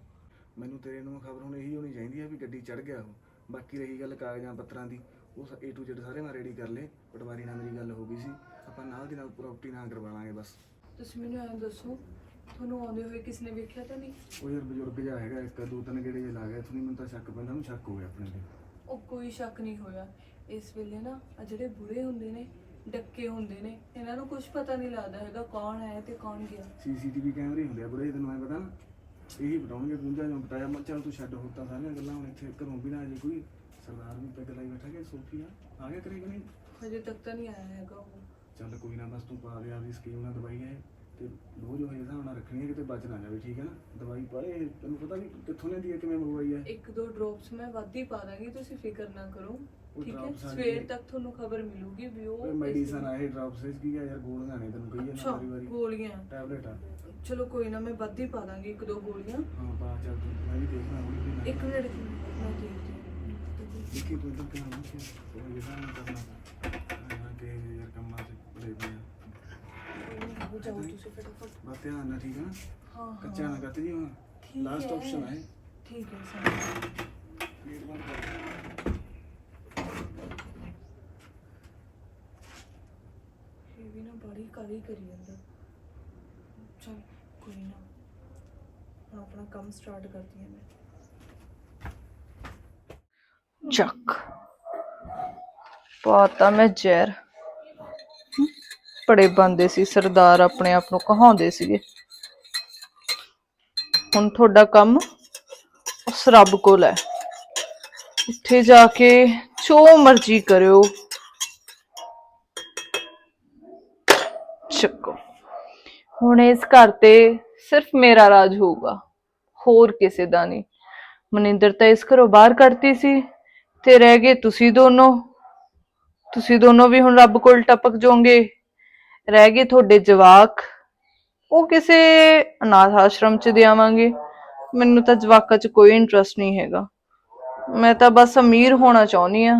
ਮੈਨੂੰ ਤੇਰੇ ਨੂੰ ਖਬਰ ਹੁਣ ਇਹੀ ਹੋਣੀ ਚਾਹੀਦੀ ਆ ਵੀ ਗੱਡੀ ਚੜ ਗਿਆ ਉਹ ਬਾਕੀ ਰਹੀ ਗੱਲ ਕਾਗਜ਼ਾਂ ਪੱਤਰਾਂ ਦੀ। ਉਹ ਏ ਟੂ ਜ਼ੈਡ ਸਾਰੇ ਮੈਂ ਰੈਡੀ ਕਰ ਲਏ ਪਟਵਾਰੀ ਨਾਲ ਮੇਰੀ ਗੱਲ ਹੋ ਗਈ ਸੀ। ਆਪਾਂ ਨਾਲ ਦੀ ਨਾਲ ਪ੍ਰਾਪਰਟੀ ਨਾਲ ਕਰਵਾ ਲਾਂਗੇ ਬਸ। ਤੁਸੀਂ ਮੈਨੂੰ ਐਂ ਦੱਸੋ ਤੁਹਾਨੂੰ ਆਉਂਦੇ ਹੋਏ ਕਿਸ ਨੇ ਵੇਖਿਆ ਤਾਂ ਨਹੀਂ? ਉਹ ਯਾਰ ਬਜ਼ੁਰਗ ਜਿਹਾ ਹੈਗਾ ਇੱਕ ਦੋ ਤਿੰਨ ਗੇੜੇ ਜੇ ਲਾ ਗਿਆ ਇਥੋਂ ਮੈਨੂੰ ਤਾਂ ਸ਼ੱਕ ਪੈਂਦਾ ਉਹਨੂੰ ਸ਼ੱਕ ਹੋ ਗਿਆ ਆਪਣੇ ਤੇ। ਉਹ ਕੋਈ ਸ਼ੱਕ ਨਹੀਂ ਹੋਇਆ। ਇਸ ਵੇਲੇ ਨਾ ਆ ਜਿਹੜੇ ਬੁੜੇ ਹੁੰਦੇ ਨੇ ਡੱਕੇ ਹੁੰਦੇ ਨੇ ਇਹਨਾਂ ਨੂੰ ਕੁਝ ਪਤਾ ਨਹੀਂ ਲੱਗਦਾ ਹੈਗਾ ਕੌਣ ਆਇਆ ਤੇ ਕੌਣ ਗਿਆ। ਸੀਸੀਟੀਵੀ ਕੈਮਰੇ ਹੁੰਦੇ ਆ ਬੜੇ ਤੈਨੂੰ ਐ ਪਤਾ ਨਾ ਇਹੀ ਬਟਾਉਣਗੇ ਗੁੰਜਾ ਜੋ ਬਟਾਇਆ ਮੈਂ ਚੱਲ ਤੂੰ ਛੱਡ ਹੁਣ ਤਾਂ ਸਾਰੀਆਂ ਗੱਲਾਂ ਹੁਣ ਇੱਥੇ ਘਰੋਂ ਵੀ ਨਾ ਜੇ ਕੋਈ ਸਰਦਾਰ ਨੂੰ ਪੈਗ ਲਾਈ ਬੈਠਾ ਕਿ ਸੋਫੀਆ ਆ ਗਿਆ ਕਰੇ ਕਿ ਨਹੀਂ? ਹਜੇ ਤੱਕ ਤਾਂ ਨਹੀਂ ਆਇਆ ਹੈਗਾ ਉਹ। ਚੱਲ ਕੋਈ ਨਾ ਬਸ ਤੂੰ ਪਾ ਦੇ ਆਪਦੀ ਸਕੀਮ ਨਾਲ ਦਵਾਈ ਹੈ ਤੇ ਰੋਜ਼ ਉਹ ਹਿਸਾਬ ਨਾਲ ਰੱਖਣੀ ਹੈ ਕਿਤੇ ਬਚ ਨਾ ਜਾਵੇ ਠੀਕ ਹੈ ਨਾ? ਦਵਾਈ ਪਾਏ ਤੈਨੂੰ ਪਤਾ ਵੀ ਕਿੱਥੋਂ ਲੈਂਦੀ ਹੈ ਕਿਵੇਂ ਮੰਗਵਾਈ ਹੈ? ਇੱਕ ਦੋ ਡ੍ਰੌਪਸ ਮੈਂ ਵੱਧ ਹੀ ਪਾ ਦਾਂਗੀ ਤੁਸੀਂ ਫਿਕਰ ਨਾ ਕਰੋ। ਉਹ ਠੀਕ ਹੈ? drops ਆ ਸਵੇਰ। ਤੱਕ ਤੁਹਾਨੂੰ ਖਬਰ ਮਿਲੂਗੀ ਵੀ ਉਹ ਮੈਡੀਸਨ ਆਏ ਡ੍ਰੌਪਸ ਕੀ ਹੈ ਯਾਰ ਗੋਲੀਆਂ ਨੇ ਤੈਨੂੰ ਕਹੀ ਅੱਛਾ ਜਾਂਦਾ ਵਾਰੀ ਵਾਰੀ। ਗੋਲੀਆਂ। ਟੈਬਲੇਟ ਆ। ਚਲੋ ਕੋਈ ਨਾ ਮੈਂ ਵੱਧ ਹੀ ਪਾ ਦਾਂਗੀ ਇੱਕ ਦੋ ਗੋਲੀਆਂ। ਹਾਂ ਪਾ ਚੱਲ ਤੂੰ ਮੈਂ ਵੀ ਦੇਖਣਾ ਹੌਲੀ ਨਾ ਇੱਕ ਮਿੰਟ ਮੈਂ ਦੇਖਦੀ ਦੇਖੀ ਤੂੰ ਤਾਂ ਕਿਹਾ ਨਾ ਕਿ ਉਹ ਜਿਹੜਾ ਨਾ ਕਰਨਾ। ਹਾਂ ਕਿ ਯਾਰ ਕੰਮਾਂ ਚ ਬੜੇ ਪਿਆ ਹਾਂ ਹੋ ਜਾਓ ਤੁਸੀਂ ਫਟਾਫਟ ਬਸ ਧਿਆਨ ਨਾਲ ਠੀਕ ਹੈ ਨਾ ਹਾਂ ਹਾਂ ਕੱਚਾ ਨਾ ਕੱਟ ਜੀ ਹੁਣ ਠੀਕ ਲਾਸਟ ਹੈ। ਆਪਸ਼ਨ ਹੈ ਠੀਕ ਹੈ ਸਰ ਗੇਟ ਬੰਦ ਕਰ ਇਹ ਵੀ ਨਾ ਬੜੀ ਕਾਲੀ ਕਰੀ ਜਾਂਦਾ ਚਲ ਕੋਈ ਨਾ ਹੁਣ ਆਪਣਾ ਕੰਮ ਸਟਾਰਟ ਕਰਦੀ ਹਾਂ ਮੈਂ ਚੱਕ ਪਾਤਾ ਮੈਂ ਜ਼ਹਿਰ ਬੜੇ ਬੰਦੇ ਸੀ, ਸਰਦਾਰ ਆਪਣੇ ਆਪ ਨੂੰ ਕਹਾਉਂਦੇ ਸੀਗੇ। ਹੁਣ ਤੁਹਾਡਾ ਕੰਮ ਉਸ ਰੱਬ ਕੋਲ ਹੈ। ਉੱਥੇ ਜਾ ਕੇ ਜੋ ਮਰਜ਼ੀ ਕਰਿਓ, ਚੱਕੋ। ਹੁਣ ਇਸ ਘਰ ਤੇ ਸਿਰਫ ਮੇਰਾ ਰਾਜ ਹੋਊਗਾ, ਹੋਰ ਕਿਸੇ ਦਾ ਨਹੀਂ। ਮਨਿੰਦਰ ਤਾਂ ਇਸ ਘਰੋਂ ਬਾਹਰ ਕੱਢਤੀ ਸੀ ਤੇ ਰਹਿ ਗਏ ਤੁਸੀਂ ਦੋਨੋਂ। ਤੁਸੀਂ ਦੋਨੋਂ ਵੀ ਹੁਣ ਰੱਬ ਕੋਲ ਟਪਕ ਜਾਓਗੇ। ਰਹਿ ਗਏ ਤੁਹਾਡੇ ਜਵਾਕ। ਉਹ ਕਿਸੇ ਅਨਾਥ ਆਸ਼ਰਮ ਚ ਦੇਵਾਂਗੇ ਮੈਨੂੰ ਤਾਂ ਜਵਾਕਾਂ ਚ ਕੋਈ ਇੰਟਰਸਟ ਨਹੀਂ ਹੈਗਾ। ਮੈਂ ਤਾਂ ਬਸ ਅਮੀਰ ਹੋਣਾ ਚਾਹੁੰਦੀ ਆ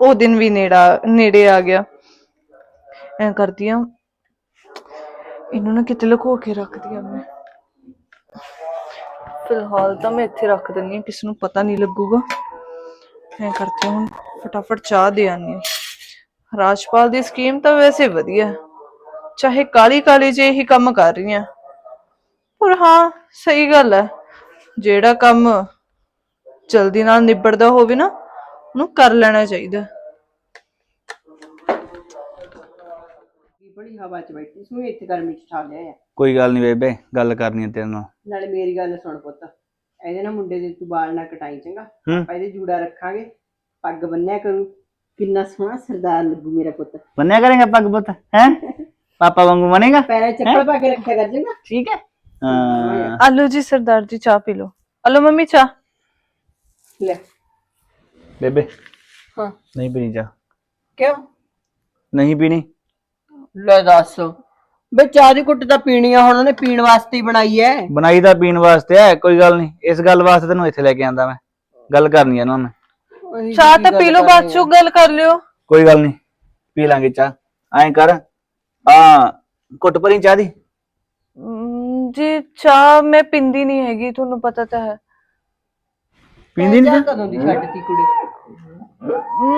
ਉਹ ਦਿਨ ਵੀ ਨੇੜਾ, ਨੇੜੇ ਆ ਗਿਆ। ਐ ਕਰਦੀ ਆ ਇਹਨੂੰ ਨਾ ਕਿਤੇ ਲੁਕੋ ਕੇ ਰੱਖਦੀ ਆ ਮੈਂ। ਫਿਲਹਾਲ ਤਾਂ ਮੈਂ ਇੱਥੇ ਰੱਖ ਦਿੰਦੀ ਆ ਕਿਸੇ ਨੂੰ ਪਤਾ ਨਹੀਂ ਲੱਗੂਗਾ। ਐ ਕਰਦੀ ਹੁਣ। ਫਟਾਫਟ ਚਾਹ ਦੇ ਆਨੀ ਆ ਰਾਜਪਾਲ ਦੀ ਸਕੀਮ ਤਾਂ ਵੈਸੇ ਵਧੀਆ ਹੈ। ਚਾਹੇ ਕਾਲੀ ਕਾਲੀ ਜੇ ਹੀ ਕੰਮ ਕਰ ਰਹੀ ਆ ਪਰ ਹਾਂ ਸਹੀ ਗੱਲ ਹੈ। ਜਿਹੜਾ ਕੰਮ ਜਲਦੀ ਨਾਲ ਨਿਬੜਦਾ ਹੋਵੇ ਨਾ ਉਹਨੂੰ ਕਰ ਲੈਣਾ ਚਾਹੀਦਾ ਬੜੀ ਹਵਾ 'ਚ ਬੈਠੀ ਸੀ ਇੱਥੇ ਗਰਮੀ 'ਚ ਠਾ ਲਿਆ ਆ। ਕੋਈ ਗੱਲ ਨਹੀਂ ਬੇਬੇ ਗੱਲ ਕਰਨੀ ਹੈ ਤੇਰੇ ਨਾਲ। ਨਾਲੇ ਮੇਰੀ ਗੱਲ ਸੁਣ ਪੁੱਤ। ਇਹਦੇ ਨਾਲ ਮੁੰਡੇ ਦੇ ਤੂੰ ਬਾਲ ਨਾ ਕਟਾਈ ਚੰਗਾ। ਹੂੰ। ਆਪਾਂ ਇਹਦੇ ਜੂੜਾ ਰੱਖਾਂਗੇ। ਪੱਗ ਬੰਨਿਆ ਕਰੂ। ਕਿੰਨਾ ਸੋਹਣਾ ਸਰਦਾਰ ਲੱਗੂ ਮੇਰਾ ਪੁੱਤ। ਬੰਨਿਆ ਕਰੇਗਾ ਪੱਗ ਪੁੱਤ ਹੈ? ਪਾਪਾ ਵਾਂਗੂ ਬਣੇਗਾ? ਪੈਰਾਂ 'ਚ ਚੱਪਲ ਪਾ ਕੇ ਰੱਖਿਆ ਕਰ ਚੰਗਾ ਠੀਕ ਹੈ। ਹਾਂ। ਆਲੋ ਜੀ ਸਰਦਾਰ ਜੀ ਚਾਹ ਪੀ ਲਓ। ਆਲੋ ਮੰਮੀ ਚਾਹ। ਲੈ। ਬੇਬੇ। ਹਾਂ। ਨਹੀਂ ਪੀਣੀ ਚਾਹ। ਕਿਉਂ? ਨਹੀਂ ਪੀਣੀ। ਲੈ ਦੱਸ। ਬੇ ਚਾਹ ਦੀ ਕੁੱਟ ਤਾਂ ਪੀਣੀ ਆ ਹੁਣ ਉਹਨੇ ਪੀਣ ਵਾਸਤੇ ਹੀ ਬਣਾਈ ਐ। ਬਣਾਈ ਤਾਂ ਪੀਣ ਵਾਸਤੇ ਹੈ ਕੋਈ ਗੱਲ ਨਹੀਂ। ਇਸ ਗੱਲ ਵਾਸਤੇ ਤੈਨੂੰ ਇੱਥੇ ਲੈ ਕੇ ਆਂਦਾ ਮੈਂ। ਗੱਲ ਕਰਨੀ ਹੈ ਨਾ ਚਾਹ ਤਾਂ ਪੀ ਲਓ ਬਾਅਦ ਚੋਂ ਗੱਲ ਕਰ ਲਿਓ। ਕੋਈ ਗੱਲ ਨਹੀਂ ਪੀ ਲਾਂਗੇ ਚਾਹ। ਐਂ ਕਰ ਆ ਘੁੱਟ ਭਰੀ ਚਾਹ ਦੀ। ਅਮ, ਜੀ ਚਾਹ ਮੈਂ ਪਿੰਦੀ ਨਹੀਂ ਹੈਗੀ ਤੁਹਾਨੂੰ ਪਤਾ ਤਾਂ ਹੈ। ਪੀਂਦੀ ਨਹੀਂ ਕਦੋਂ ਦੀ ਛੱਡਤੀ ਕੁੜੀ?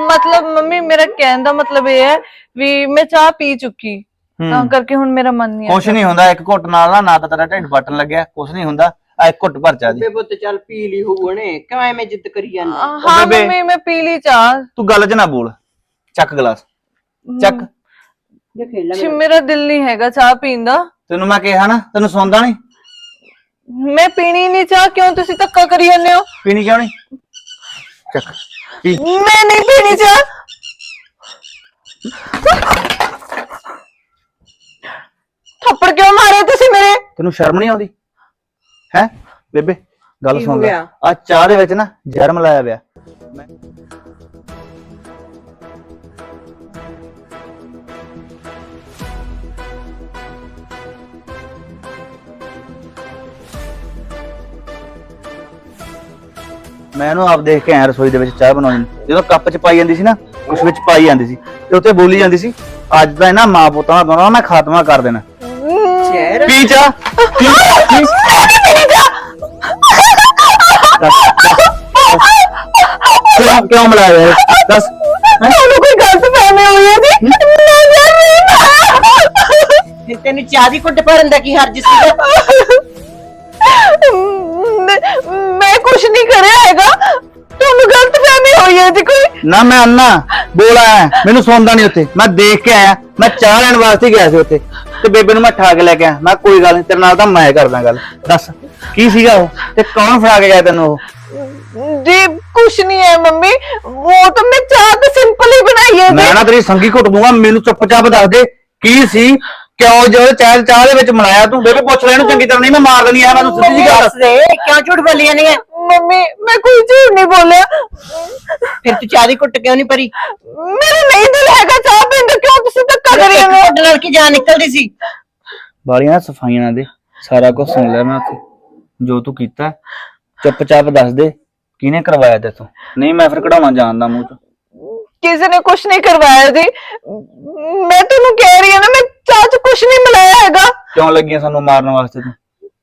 ਮਤਲਬ ਮੰਮੀ ਮੇਰਾ ਕਹਿਣ ਦਾ ਮਤਲਬ ਇਹ ਹੈ ਵੀ ਮੈਂ ਚਾਹ ਪੀ ਚੁੱਕੀ। ਤਾਂ ਕਰਕੇ ਹੁਣ ਮੇਰਾ ਮਨ ਨਹੀਂ ਕੁਛ ਨਹੀਂ ਹੁੰਦਾ ਇੱਕ ਘੁੱਟ ਨਾਲ ਨਾ ਨਾ ਤਾਂ ਤੇਰਾ ਢਿੱਡ ਪੱਟਣ ਲੱਗਿਆ ਕੁਛ ਨਹੀਂ ਹੁੰਦਾ। ਆ ਇੱਕ ਘੁੱਟ ਭਰ ਚਾਹ ਦੀ। ਬੇ ਪੁੱਤ ਚੱਲ ਪੀ ਲਈ ਹੋਊ ਉਹਨੇ। ਕਿਉਂ ਐਵੇਂ ਜਿੱਦ ਕਰੀ ਜਾਂਦਾ? ਹਾਂ ਬੇਬੇ। ਮੰਮੀ ਮੈਂ ਪੀ ਲਈ ਚਾਹ। ਤੂੰ ਗੱਲ 'ਚ ਨਾ ਬੋਲ। ਚੱਕ ਗਲਾਸ। ਚੱਕ। ਜੇ ਖੇਲਣਾ ਜੀ ਮੇਰਾ ਦਿਲ ਨਹੀਂ ਹੈਗਾ ਚਾਹ ਪੀਣ ਦਾ। ਤੈਨੂੰ ਮੈਂ ਕਿਹਾ ਨਾ ਤੈਨੂੰ ਸੌਂਦਾ ਨਹੀਂ। ਮੈਂ ਪੀਣੀ ਨਹੀਂ ਚਾਹ ਕਿਉਂ ਤੁਸੀਂ ਧੱਕਾ ਕਰੀ ਜਾਂਦੇ ਹੋ? ਪੀਣੀ ਕਿਉਂ ਨਹੀਂ? ਚੱਕ ਪੀ। ਮੈਂ ਨਹੀਂ ਪੀਣੀ ਚਾਹ। ਥੱਪੜ ਕਿਉਂ ਮਾਰੇ ਤੁਸੀਂ ਮੇਰੇ? ਤੈਨੂੰ ਸ਼ਰਮ ਨਹੀਂ ਆਉਂਦੀ? ਹੈ? ਬੇਬੇ ਗੱਲ ਕੀ ਹੋ ਸੁਣ ਲੈ। ਗਿਆ? ਆ ਚਾਹ ਦੇ ਵਿੱਚ ਨਾ ਜ਼ਹਿਰ ਮਿਲਾਇਆ ਪਿਆ। ਮੈਂ ਇਹਨੂੰ ਆਪ ਦੇਖ ਕੇ ਆਇਆ ਰਸੋਈ ਦੇ ਵਿੱਚ ਚਾਹ ਬਣਾਉਣੀ ਜਦੋਂ ਕੱਪ 'ਚ ਪਾਈ ਜਾਂਦੀ ਸੀ ਨਾ ਉਸ ਵਿੱਚ ਪਾਈ ਜਾਂਦੀ ਸੀ। ਤੇ ਉੱਤੇ ਬੋਲੀ ਜਾਂਦੀ ਸੀ ਅੱਜ ਦਾ ਇਹਨਾਂ ਮਾਂ ਪੁੱਤਾਂ ਦਾ ਦੋਨਾਂ ਦਾ ਮੈਂ ਖਾਤਮਾ ਕਰ ਦੇਣਾ। ਜ਼ਹਿਰ ਪੀ ਚਾਹ ਪੀ ਪੀ। ਕਿਉਂ ਕਿਉਂ ਮਿਲਾਇਆ ਯਾਰ? ਦੱਸ। ਤੁਹਾਨੂੰ ਕੋਈ ਗਲਤ ਫਹਿਮੀ ਹੋਈ ਹੈ ਜੀ? ਫਿਰ ਤੈਨੂੰ ਚਾਹ ਦੀ ਕੁੱਟ ਭਰਨ ਦਾ ਕੀ ਹਰਜ ਸੀਗਾ? ਮੈਂ- ਮੈਂ ਕੁਝ ਨਹੀਂ ਕਰਿਆ ਹੈਗਾ। ਤੁਹਾਨੂੰ ਗਲਤ ਫਹਿਮੀ ਹੋਈ ਹੈ ਜੀ ਕੋਈ? ਨਾ ਮੈਂ ਅੰਨਾ। ਬੋਲ ਮੈਨੂੰ ਸੌਂਦਾ ਨਹੀਂ ਉੱਥੇ। ਮੈਂ ਦੇਖ ਕੇ ਆਇਆ। ਮੈਂ ਚਾਹ ਲੈਣ ਵਾਸਤੇ ਗਿਆ ਸੀ ਉੱਥੇ। ਤੇ ਬੇਬੇ ਨੂੰ ਮੈਂ ਠਾ ਕੇ ਲੈ ਕੇ ਆਇਆ ਮੈਂ ਕਿਹਾ ਕੋਈ ਗੱਲ ਨਹੀਂ ਤੇਰੇ ਨਾਲ ਤਾਂ ਮੈਂ ਕਰਦਾ ਗੱਲ। ਦੱਸ ਕੀ ਸੀਗਾ ਉਹ? ਤੇ ਕੌਣ ਫੜਾ ਕੇ ਗਿਆ ਤੈਨੂੰ ਉਹ? ਜੀ ਕੁਝ ਨਹੀਂ ਹੈ ਮੰਮੀ। ਉਹ ਤਾਂ ਮੈਂ ਚਾਹ ਤਾਂ ਸਿੰਪਲ ਹੀ ਬਣਾਈ ਹੈ ਮੈਂ ਨਾ ਤੇਰੀ ਸੰਗੀ ਘੁੱਟ ਦੂੰਗਾ ਮੈਨੂੰ ਚੁੱਪਚਾਪ ਦੱਸ ਦੇ ਕੀ ਸੀ? ਕਿਉਂ ਜੋ ਚਾਹ ਚਾਹ ਦੇ ਵਿੱਚ ਮਿਲਾਇਆ ਤੂੰ? ਬੇਬੇ ਪੁੱਛ ਲੈ ਇਹਨੂੰ ਚੰਗੀ ਤਰ੍ਹਾਂ। ਨਹੀਂ ਮੈਂ ਮਾਰ ਦੇਣੀ ਆ ਮੈਂ ਤੈਨੂੰ ਸਿੱਧੀ ਜੀ ਗੱਲ ਦੱਸ। ਦੇ ਕਿਉਂ ਝੂਠ ਬੋਲੀਆਂ ਨੇ ਮੰਮੀ ਮੈਂ ਕੋਈ ਝੂਠ ਨਹੀਂ ਬੋਲਿਆ। ਫਿਰ ਤੂੰ ਚਾਹ ਦੀ ਕੁੱਟ ਕਿਉਂ ਨਹੀਂ ਭਰੀ? ਮੇਰਾ ਨਹੀਂ ਦਿਲ ਹੈਗਾ ਚਾਹ ਪੀਣ ਦਾ ਕਿਉਂ ਤੁਸੀਂ ਧੱਕਾ ਕਰੀ ਜਾਂਦੇ ਹੋ? ਕੁੱਟ ਨਾਲ ਕੀ ਜਾਨ ਨਿਕਲਦੀ ਸੀ? ਵਾਲੀਆਂ ਸਫਾਈਆਂ ਨਾ ਦੇ ਸਾਰਾ ਕੁਝ ਸੁਣ ਲਿਆ ਮੈਂ ਉੱਥੇ। ਜੋ ਤੂੰ ਕੀਤਾ ਚੁੱਪਚਾਪ ਦੱਸ ਦੇ ਕਿਹਨੇ ਕਰਵਾਇਆ ਤੇਥੋਂ ਨਹੀਂ ਮੈਂ ਫਿਰ ਕਢਾਉਣਾ ਜਾਣਦਾ ਮੂੰਹ ਤੋਂ ਕਿਸੇ ਨੇ ਕੁਝ ਨਹੀਂ ਕਰਵਾਇਆ ਜੀ। ਮੈਂ ਤੁਹਾਨੂੰ ਕਹਿ ਰਹੀ ਹਾਂ ਨਾ ਮੈਂ ਚਾਹ ਚ ਕੁਝ ਨਹੀਂ ਮਿਲਾਇਆ ਹੈਗਾ। ਕਿਉਂ ਲੱਗੀਆਂ ਸਾਨੂੰ ਮਾਰਨ ਵਾਸਤੇ ਤੂੰ?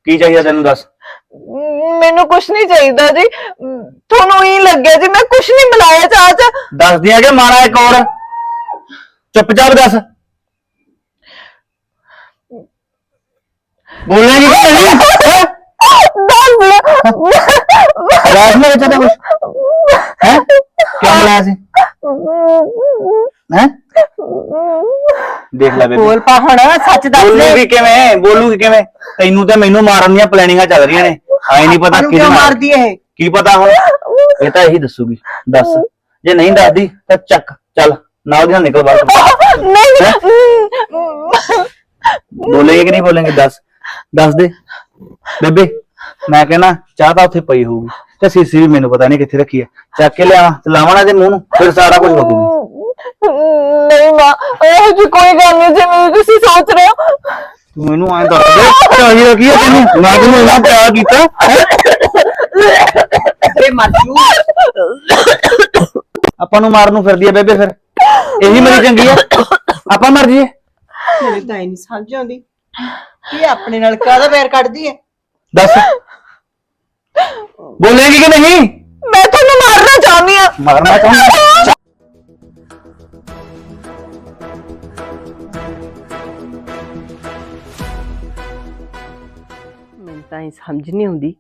ਕੀ ਚਾਹੀਦਾ ਤੈਨੂੰ ਦੱਸ? ਮੈਨੂੰ ਕੁਝ ਨਹੀਂ ਚਾਹੀਦਾ ਜੀ। ਤੁਹਾਨੂੰ ਹੀ ਲੱਗਿਆ ਜੀ ਮੈਂ ਕੁਝ ਨਹੀਂ ਮਿਲਾਇਆ ਚਾਹ ਚ। ਦੱਸ ਦਿਆਂ ਕਿ ਮਾਰਾ ਇੱਕ ਹੋਰ। ਚੁੱਪਚਾਪ ਦੱਸ। ਬੋਲਣਾ ਨਹੀਂ ਕਿ ਹੈਂ? ਦੱਸ ਨੇ ਵਿੱਚ ਤਾਂ ਕੁਛ ਹੈ ਕਿਉਂ ਮਿਲਾਇਆ ਸੀ ਹੈ? ਦੇਖ ਲੈ ਬੇਬੇ। ਬੋਲ ਪਾ ਹੁਣ ਸੱਚ ਦੱਸ ਦੇ। ਬੋਲੂਗੀ ਕਿਵੇਂ ਬੋਲੂਗੀ ਕਿਵੇਂ? ਤੈਨੂੰ ਤੇ ਮੈਨੂੰ ਮਾਰਨ ਦੀਆਂ ਪਲੈਨਿੰਗਾਂ ਚੱਲ ਰਹੀਆਂ ਨੇ। ਆਏ ਨਹੀਂ ਪਤਾ ਕਿਹਦੇ ਕਿਉਂ ਨਾਲ। ਮਾਰਦੀ ਇਹ? ਕੀ ਪਤਾ ਹੁਣ? ਇਹ ਤਾਂ ਇਹੀ ਦੱਸੂਗੀ। ਦੱਸ। ਜੇ ਨਹੀਂ ਦੱਸਦੀ ਤਾਂ ਚੱਕ। ਚੱਲ ਨਾਲ ਦੀ ਨਾਲ ਨਿਕਲ ਬਾਹਰ। ਬੋਲੇਗੇ ਕਿ ਨਹੀਂ ਬੋਲੇਗੇ? ਦੱਸ। ਦੱਸ ਦੇ। ਬੇਬੇ ਮੈਂ ਕਹਿੰਦਾ ਚਾਹ ਤਾਂ ਉੱਥੇ ਪਈ ਹੋਊਗੀ। ਤੇ ਸੀਸੀ ਵੀ ਮੈਨੂੰ ਪਤਾ ਨਹੀਂ ਕਿੱਥੇ ਰੱਖੀ ਹੈ ਚੱਕ ਕੇ ਲਿਆ ਤੇ ਲਾਵਾਂ ਨਾ ਦੇ ਮੂੰਹ ਨੂੰ ਫਿਰ ਸਾਰਾ ਕੁਝ ਬਗੂਗੀ ਨਹੀਂ ਮਾਂ ਇਹ ਜੀ ਕੋਈ ਗੱਲ ਨਹੀਂ ਜਿਵੇਂ ਤੁਸੀਂ ਸੋਚ ਰਹੇ ਹੋ। ਤੂੰ ਮੈਨੂੰ ਐਂ ਦੱਸ ਦੇ ਚਾਹੀਦਾ ਕੀ ਹੈ ਤੈਨੂੰ? ਮੈਂ ਤੈਨੂੰ ਇੰਨਾ ਪਿਆਰ ਕੀਤਾ ਇਹ ਮਰ ਜੂ ਆਪਾਂ ਨੂੰ ਮਾਰਨ ਨੂੰ ਫਿਰਦੀ ਹੈ ਬੇਬੇ ਫਿਰ। ਇਹੀ ਮੇਰੀ ਚੰਗੀ ਹੈ ਆਪਾਂ ਮਰ ਜੀਏ ਮੈਨੂੰ ਤਾਂ ਇਹ ਨਹੀਂ ਸਮਝ ਆਉਂਦੀ। ਇਹ ਆਪਣੇ ਨਾਲ? ਕਾਹਦਾ ਵੈਰ ਕੱਢਦੀ ਹੈ ਦੱਸ। ਬੋਲੇਗੀ ਕਿ ਨਹੀਂ? ਮੈਂ ਤੁਹਾਨੂੰ ਮਾਰਨਾ ਚਾਹੁੰਦੀ ਆ। ਮਾਰਨਾ ਚਾਹੁੰਦਾ ਤਾਂ ਇਹ ਸਮਝ ਨਹੀਂ ਆਉਂਦੀ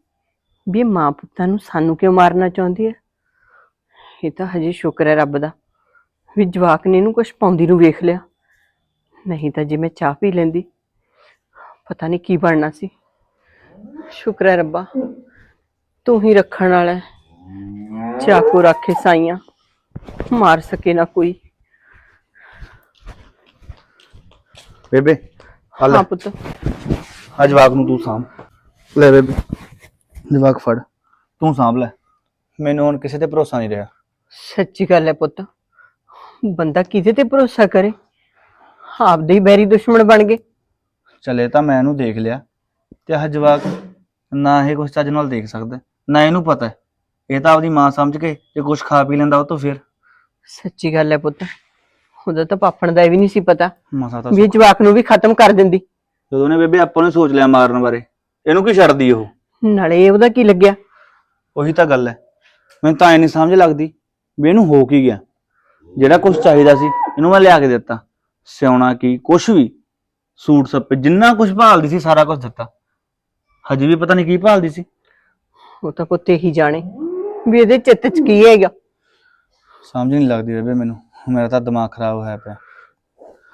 ਵੀ ਇਹ ਮਾਂ ਪੁੱਤਾਂ ਨੂੰ ਸਾਨੂੰ ਕਿਉਂ ਮਾਰਨਾ ਚਾਹੁੰਦੀ ਹੈ? ਇਹ ਤਾਂ ਹਜੇ ਸ਼ੁਕਰ ਹੈ ਰੱਬ ਦਾ ਵੀ ਜਵਾਕ ਨੇ ਇਹਨੂੰ ਕੁਝ ਪਾਉਂਦੀ ਨੂੰ ਵੇਖ ਲਿਆ। ਨਹੀਂ ਤਾਂ ਜੇ ਮੈਂ ਚਾਹ ਪੀ ਲੈਂਦੀ ਪਤਾ ਨਹੀਂ ਕੀ ਬਣਨਾ ਸੀ। ਸ਼ੁਕਰ ਹੈ ਰੱਬਾ ਤੂੰ ਹੀ ਰੱਖਣ ਵਾਲਾ ਹੈ। ਚਾਕੂ ਰੱਖੇ ਸਾਈਆਂ ਮਾਰ ਸਕੇ ਨਾ ਕੋਈ। ਬੇਬੇ ਹਾਂ ਪੁੱਤ। ਆ ਜਵਾਕ ਨੂੰ ਤੂੰ ਸਾਂਭ। ਲੈ ਬੇਬੇ। ਜਵਾਕ ਫੜ। ਤੂੰ ਸਾਂਭ ਲੈ। ਮੈਨੂੰ ਹੁਣ ਕਿਸੇ ਤੇ ਭਰੋਸਾ ਨਹੀਂ ਰਿਹਾ। ਸੱਚੀ ਗੱਲ ਹੈ ਪੁੱਤ। ਬੰਦਾ ਕਿਹਦੇ ਤੇ ਭਰੋਸਾ ਕਰੇ? ਆਪਦੇ ਹੀ ਬੈਰੀ ਦੁਸ਼ਮਣ ਬਣ ਗਏ। ਚਲੇ ਤਾਂ ਮੈਂ ਇਹਨੂੰ ਦੇਖ ਲਿਆ। ਤੇ ਆਹ ਜਵਾਕ ਨਾ ਇਹ ਕੁਛ ਚੱਜ ਨਾਲ ਦੇਖ ਸਕਦਾ ਨਾ ਇਹਨੂੰ ਪਤਾ ਹੈ। ਇਹ ਤਾਂ ਆਪਦੀ ਮਾਂ ਸਮਝ ਕੇ ਜੇ ਕੁਛ ਖਾ ਪੀ ਲੈਂਦਾ ਉਹ ਤੋਂ ਫਿਰ। ਸੱਚੀ ਗੱਲ ਹੈ ਪੁੱਤ। ਉਹਦਾ ਤਾਂ ਪਾਪਣ ਦਾ ਇਹ ਵੀ ਨਹੀਂ ਸੀ ਪਤਾ ਮਸਾ ਤਾਂ ਵੀ ਇਹ ਜਵਾਕ ਨੂੰ ਵੀ ਖਤਮ ਕਰ ਦਿੰਦੀ। ਜਦੋਂ ਨੇ ਬੇਬੇ ਆਪਾਂ ਨੇ ਸੋਚ ਲਿਆ ਮਾਰਨ ਬਾਰੇ। ਇਹਨੂੰ ਕੀ ਛੱਡਦੀ ਉਹ? ਨਾਲੇ ਉਹਦਾ ਕੀ ਲੱਗਿਆ? ਉਹੀ ਤਾਂ ਗੱਲ ਹੈ। ਮੈਨੂੰ ਤਾਂ ਐ ਨਹੀਂ ਸਮਝ ਲੱਗਦੀ ਵੀ ਇਹਨੂੰ ਹੋ ਕੀ ਗਿਆ। ਜਿਹੜਾ ਕੁਝ ਚਾਹੀਦਾ ਸੀ ਇਹਨੂੰ ਮੈਂ ਲਿਆ ਕੇ ਦਿੱਤਾ। ਸਿਉਣਾ ਕੀ ਕੁਝ ਵੀ। ਸੂਟ ਸੱਪੇ ਜਿੰਨਾ ਕੁਝ ਭਾਲਦੀ ਸੀ ਸਾਰਾ ਕੁਝ ਦਿੱਤਾ। ਹਜੇ ਵੀ ਪਤਾ ਨਹੀਂ ਕੀ ਭਾਲਦੀ ਸੀ। ਉਹ ਤਾਂ ਪੁੱਤ ਹੀ ਜਾਣੇ। ਵੀ ਇਹਦੇ ਚਿੱਤ 'ਚ ਕੀ ਹੈਗਾ? ਸਮਝ ਨਹੀਂ ਲੱਗਦੀ ਬੇਬੇ ਮੈਨੂੰ। ਮੇਰਾ ਤਾਂ ਦਿਮਾਗ ਖਰਾਬ ਹੋਇਆ ਪਿਆ।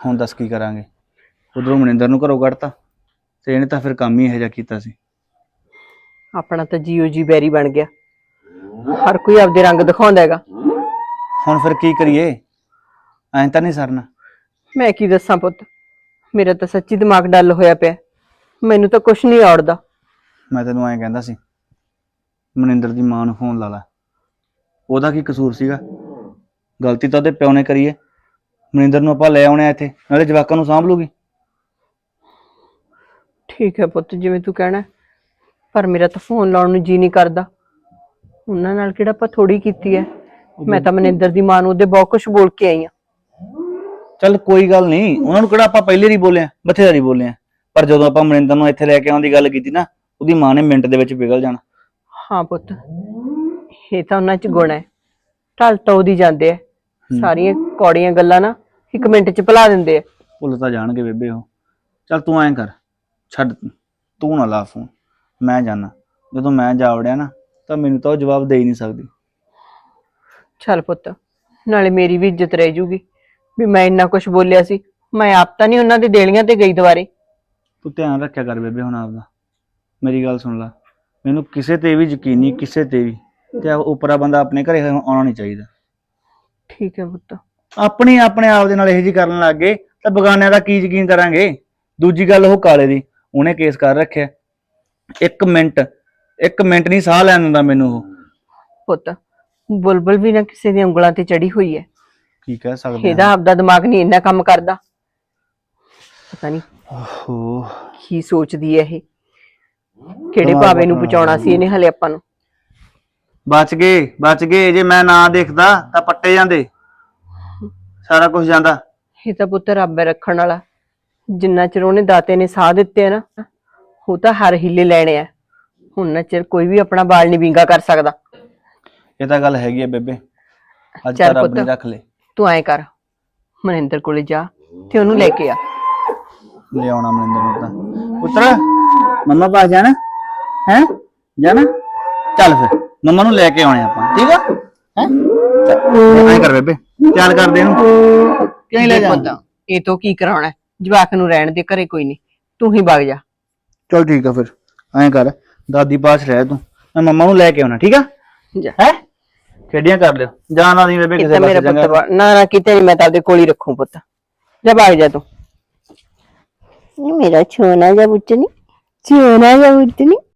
ਹੁਣ ਦੱਸ ਕੀ ਕਰਾਂਗੇ? ਉਧਰੋਂ ਮਨਿੰਦਰ ਨੂੰ ਘਰੋਂ ਕੱਢਤਾ। ਤੇ ਇਹਨੇ ਤਾਂ ਫਿਰ ਕੰਮ ਹੀ ਇਹੋ ਜਿਹਾ ਕੀਤਾ ਸੀ। ਆਪਣਾ ਤਾਂ ਜੀਓ ਜੀ ਬੈਰੀ ਬਣ ਗਿਆ। ਹਰ ਕੋਈ ਆਪਦੇ ਰੰਗ ਦਿਖਾਉਂਦਾ ਹੈਗਾ। ਹੁਣ ਫਿਰ ਕੀ ਕਰੀਏ? ਐਂ ਤਾਂ ਨਹੀਂ ਸਰਨਾ। ਮੈਂ ਕੀ ਦੱਸਾਂ ਪੁੱਤ? ਮੇਰਾ ਤਾਂ ਸੱਚੀ ਦਿਮਾਗ ਡੱਲ ਹੋਇਆ ਪਿਆ। ਮੈਨੂੰ ਤਾਂ ਕੁਝ ਨਹੀਂ ਆਉੜਦਾ ਮੈਂ ਤੈਨੂੰ ਐਂ ਕਹਿੰਦਾ ਸੀ ਮਨਿੰਦਰ ਦੀ ਮਾਂ ਨੂੰ ਫੋਨ ਲਾ ਲੈ। ਉਹਦਾ ਕੀ ਕਸੂਰ ਸੀਗਾ? ਗਲਤੀ ਤਾਂ ਉਹਦੇ ਪਿਓ ਨੇ ਕਰੀ ਹੈ ਮਨਿੰਦਰ ਨੂੰ ਆਪਾਂ ਲੈ ਆਉਣੇ ਆ ਇੱਥੇ ਨਾਲੇ ਜਵਾਕਾਂ ਨੂੰ ਸਾਂਭ ਲੂਗੀ। ਠੀਕ ਹੈ ਪੁੱਤ ਜਿਵੇਂ ਤੂੰ ਕਹਿਣਾ ਹੈ। ਪਰ ਮੇਰਾ ਤਾਂ ਫੋਨ ਲਾਉਣ ਨੂੰ ਜੀ ਨਹੀਂ ਕਰਦਾ। ਉਹਨਾਂ ਨਾਲ ਕਿਹੜਾ ਆਪਾਂ ਥੋੜੀ ਕੀਤੀ ਹੈ। ਮੈਂ ਤਾਂ ਮਨਿੰਦਰ ਦੀ ਮਾਂ ਨੂੰ ਉਹਦੇ ਬਹੁਤ ਕੁਝ ਬੋਲ ਕੇ ਆਈ ਆ ਚੱਲ ਕੋਈ ਗੱਲ ਨਹੀਂ ਉਹਨਾਂ ਨੂੰ ਕਿਹੜਾ ਆਪਾਂ ਪਹਿਲੇ ਹੀ ਬੋਲਿਆ ਬਥੇਰਾ ਹੀ ਬੋਲਿਆ। ਪਰ ਜਦੋਂ ਆਪਾਂ ਮਨਿੰਦਰ ਨੂੰ ਇੱਥੇ ਲੈ ਕੇ ਆਉਣ ਦੀ ਗੱਲ ਕੀਤੀ ਨਾ ਉਹਦੀ ਮਾਂ ਨੇ ਮਿੰਟ ਦੇ ਵਿੱਚ ਪਿਘਲ ਜਾਣਾ। ਹਾਂ ਪੁੱਤ ਇਹ ਤਾਂ ਉਹਨਾਂ 'ਚ ਗੁਣ ਹੈ। ਢਲ ਤਾਂ ਉਹਦੀ ਜਾਂਦੇ ਆ ਸਾਰੀਆਂ ਕੌੜੀਆਂ ਗੱਲਾਂ ਨਾ ਇੱਕ ਮਿੰਟ 'ਚ ਭੁਲਾ ਦਿੰਦੇ ਆ ਭੁੱਲ ਤਾਂ ਜਾਣਗੇ ਬੇਬੇ ਉਹ। ਚੱਲ ਤੂੰ ਐਂ ਕਰ ਛੱਡ ਤੂੰ ਨਾ ਲਾ ਫੋਨ ਮੈਂ ਜਾਣਾ ਜਦੋਂ ਮੈਂ ਜਾ ਵੜਿਆ ਨਾ ਤਾਂ ਮੈਨੂੰ ਤਾਂ ਉਹ ਜਵਾਬ ਦੇ ਹੀ ਨਹੀਂ ਸਕਦੀ। ਚੱਲ ਪੁੱਤ ਨਾਲੇ ਮੇਰੀ ਵੀ ਇੱਜ਼ਤ ਰਹਿ ਜੂਗੀ। ਵੀ ਮੈਂ ਇੰਨਾ ਕੁਝ ਬੋਲਿਆ ਸੀ ਮੈਂ ਆਪ ਤਾਂ ਨਹੀਂ ਉਹਨਾਂ ਦੇ ਦੇਲੀਆਂ ਤੇ ਗਈ ਦੁਬਾਰੇ। ਤੂੰ ਧਿਆਨ ਰੱਖਿਆ ਕਰ ਬੇਬੇ ਹੁਣ ਆਪਦਾ। ਮੇਰੀ ਗੱਲ ਸੁਣ ਲੈ। ਮੈਨੂੰ ਕਿਸੇ ਤੇ ਵੀ ਯਕੀਨ ਨਹੀਂ ਕਿਸੇ ਤੇ ਵੀ। ਤੇ ਉਪਰਾ ਬੰਦਾ ਆਪਣੇ ਘਰੇ ਆਉਣਾ ਨਹੀਂ ਚਾਹੀਦਾ। ਠੀਕ ਹੈ ਪੁੱਤ। ਆਪਣੀ ਆਪਣੇ ਆਪ ਦੇ ਨਾਲ ਇਹੋ ਜੀ ਕਰਨ ਲੱਗ ਗਏ ਤਾਂ ਬਗਾਨਿਆਂ ਦਾ ਕੀ ਯਕੀਨ ਕਰਾਂਗੇ? ਦੂਜੀ ਗੱਲ ਉਹ ਕਾਲੇ ਦੀ। ਉਹਨੇ ਕੇਸ ਕਰ ਰੱਖਿਆ। ਇੱਕ ਮਿੰਟ ਇੱਕ ਮਿੰਟ ਨਹੀਂ ਸਾਹ ਲੈਣ ਦਿੰਦਾ ਮੈਨੂੰ ਉਹ। ਪੁੱਤ ਬੁਲਬੁਲ ਵੀ ਨਾ ਕਿਸੇ ਦੀਆਂ ਉਂਗਲਾਂ ਤੇ ਚੜੀ ਹੋਈ ਹੈ ਕੀ ਕਹਿ ਸਕਦੇ ਇਹਦਾ ਆਪਦਾ ਦਿਮਾਗ ਨਹੀਂ ਇੰਨਾ ਕੰਮ ਕਰਦਾ। ਪਤਾ ਨਹੀਂ ਓਹ ਕੀ ਸੋਚਦੀ ਹੈ ਇਹ। ਕਿਹੜੇ ਭਾਵੇਂ ਨੂੰ ਬਚਾਉਣਾ ਸੀ ਇਹਨੇ ਹਲੇ ਆਪਾਂ ਨੂੰ। ਬਚ ਗਏ ਬਚ ਗਏ। ਜੇ ਮੈਂ ਨਾ ਦੇਖਦਾ ਤਾਂ ਪੱਟੇ ਜਾਂਦੇ। ਸਾਰਾ ਕੁਝ ਜਾਂਦਾ। ਇਹ ਤਾਂ ਪੁੱਤ ਰੱਬ ਹੈ ਰੱਖਣ ਵਾਲਾ। ਜਿੰਨਾ ਚਿਰ ਉਹਨੇ ਦਾਤੇ ਨੇ ਸਾਹ ਦਿੱਤੇ ਆ ਨਾ ਉਹ ਤਾਂ ਹਰ ਹਿੱਲੇ ਲੈਣੇ ਆ। ਹੁਣ ਚਿਰ ਕੋਈ ਵੀ ਆਪਣਾ ਬਾਲ ਨਹੀਂ ਵਿੰਗਾ ਕਰ ਸਕਦਾ। ਇਹ ਤਾਂ ਗੱਲ ਹੈਗੀ ਆ ਬੇਬੇ। ਅੱਜ ਚੱਲ ਤਾਂ ਰੱਬ ਪੁੱਤ। ਨੇ ਰੱਖ ਲੇ। ਤੂੰ ਐਂ ਕਰ ਮਨਿੰਦਰ ਕੋਲੇ ਜਾ ਤੇ ਉਹਨੂੰ ਲੈ ਕੇ ਆ। ਲਿਆਉਣਾ ਮਨਿੰਦਰ ਨੂੰ ਤਾਂ। ਪੁੱਤਰ ਮੰਮਾ ਪਾਸ ਜਾਣਾ? ਹੈ? ਜਾਣਾ? ਚੱਲ ਫਿਰ ਮੰਮਾ ਨੂੰ ਲੈ ਕੇ ਆਉਣੇ ਆਪਾਂ ਠੀਕ ਆ? ਹੈ? ਚੱਲ ਐਂ ਕਰ ਬੇਬੇ ਚੱਲ ਕਰਦੇ ਇਹਨੂੰ। ਕਿਉਂ ਲੈ ਜਾ ਇਹ ਤੋਂ ਕੀ ਕਰਾਉਣਾ? ਹੈ? ਜਵਾਕ ਨੂੰ ਰਹਿਣ ਦੇ ਘਰੇ ਕੋਈ ਨਹੀਂ। ਤੂੰ ਹੀ ਵਗ ਜਾ। ਚੱਲ ਠੀਕ ਆ ਫਿਰ ਐਂ ਕਰ ਦਾਦੀ ਪਾਸ ਰਹਿ ਤੂੰ। ਮੈਂ ਮੰਮਾ ਨੂੰ ਲੈ ਕੇ ਆਉਣਾ ਠੀਕ ਆ? ਜਾ। ਹੈ? ਖੇਡੀਆਂ ਕਰ ਲਿਓ। ਜਾਣਾ ਨਹੀਂ ਬੇਬੇ ਕਿਸੇ ਕਿਤੇ ਮੇਰਾ ਪਾਸੇ ਪੁੱਤ ਚੰਗਾ ਵਾ- ਨਾ ਨਾ ਕਿਤੇ ਨਹੀਂ ਮੈਂ ਤਾਂ ਆਪਦੇ ਕੋਲ ਹੀ ਰੱਖੂ ਪੁੱਤ। ਜਾ ਭਾਗ ਜਾ ਤੂੰ। ਇਹ ਮੇਰਾ ਛੋਨਾ ਜਿਹਾ ਬੁੱਚਣੀ ਛੋਨਾ ਜਿਹਾ ਬੁੱਚਣੀ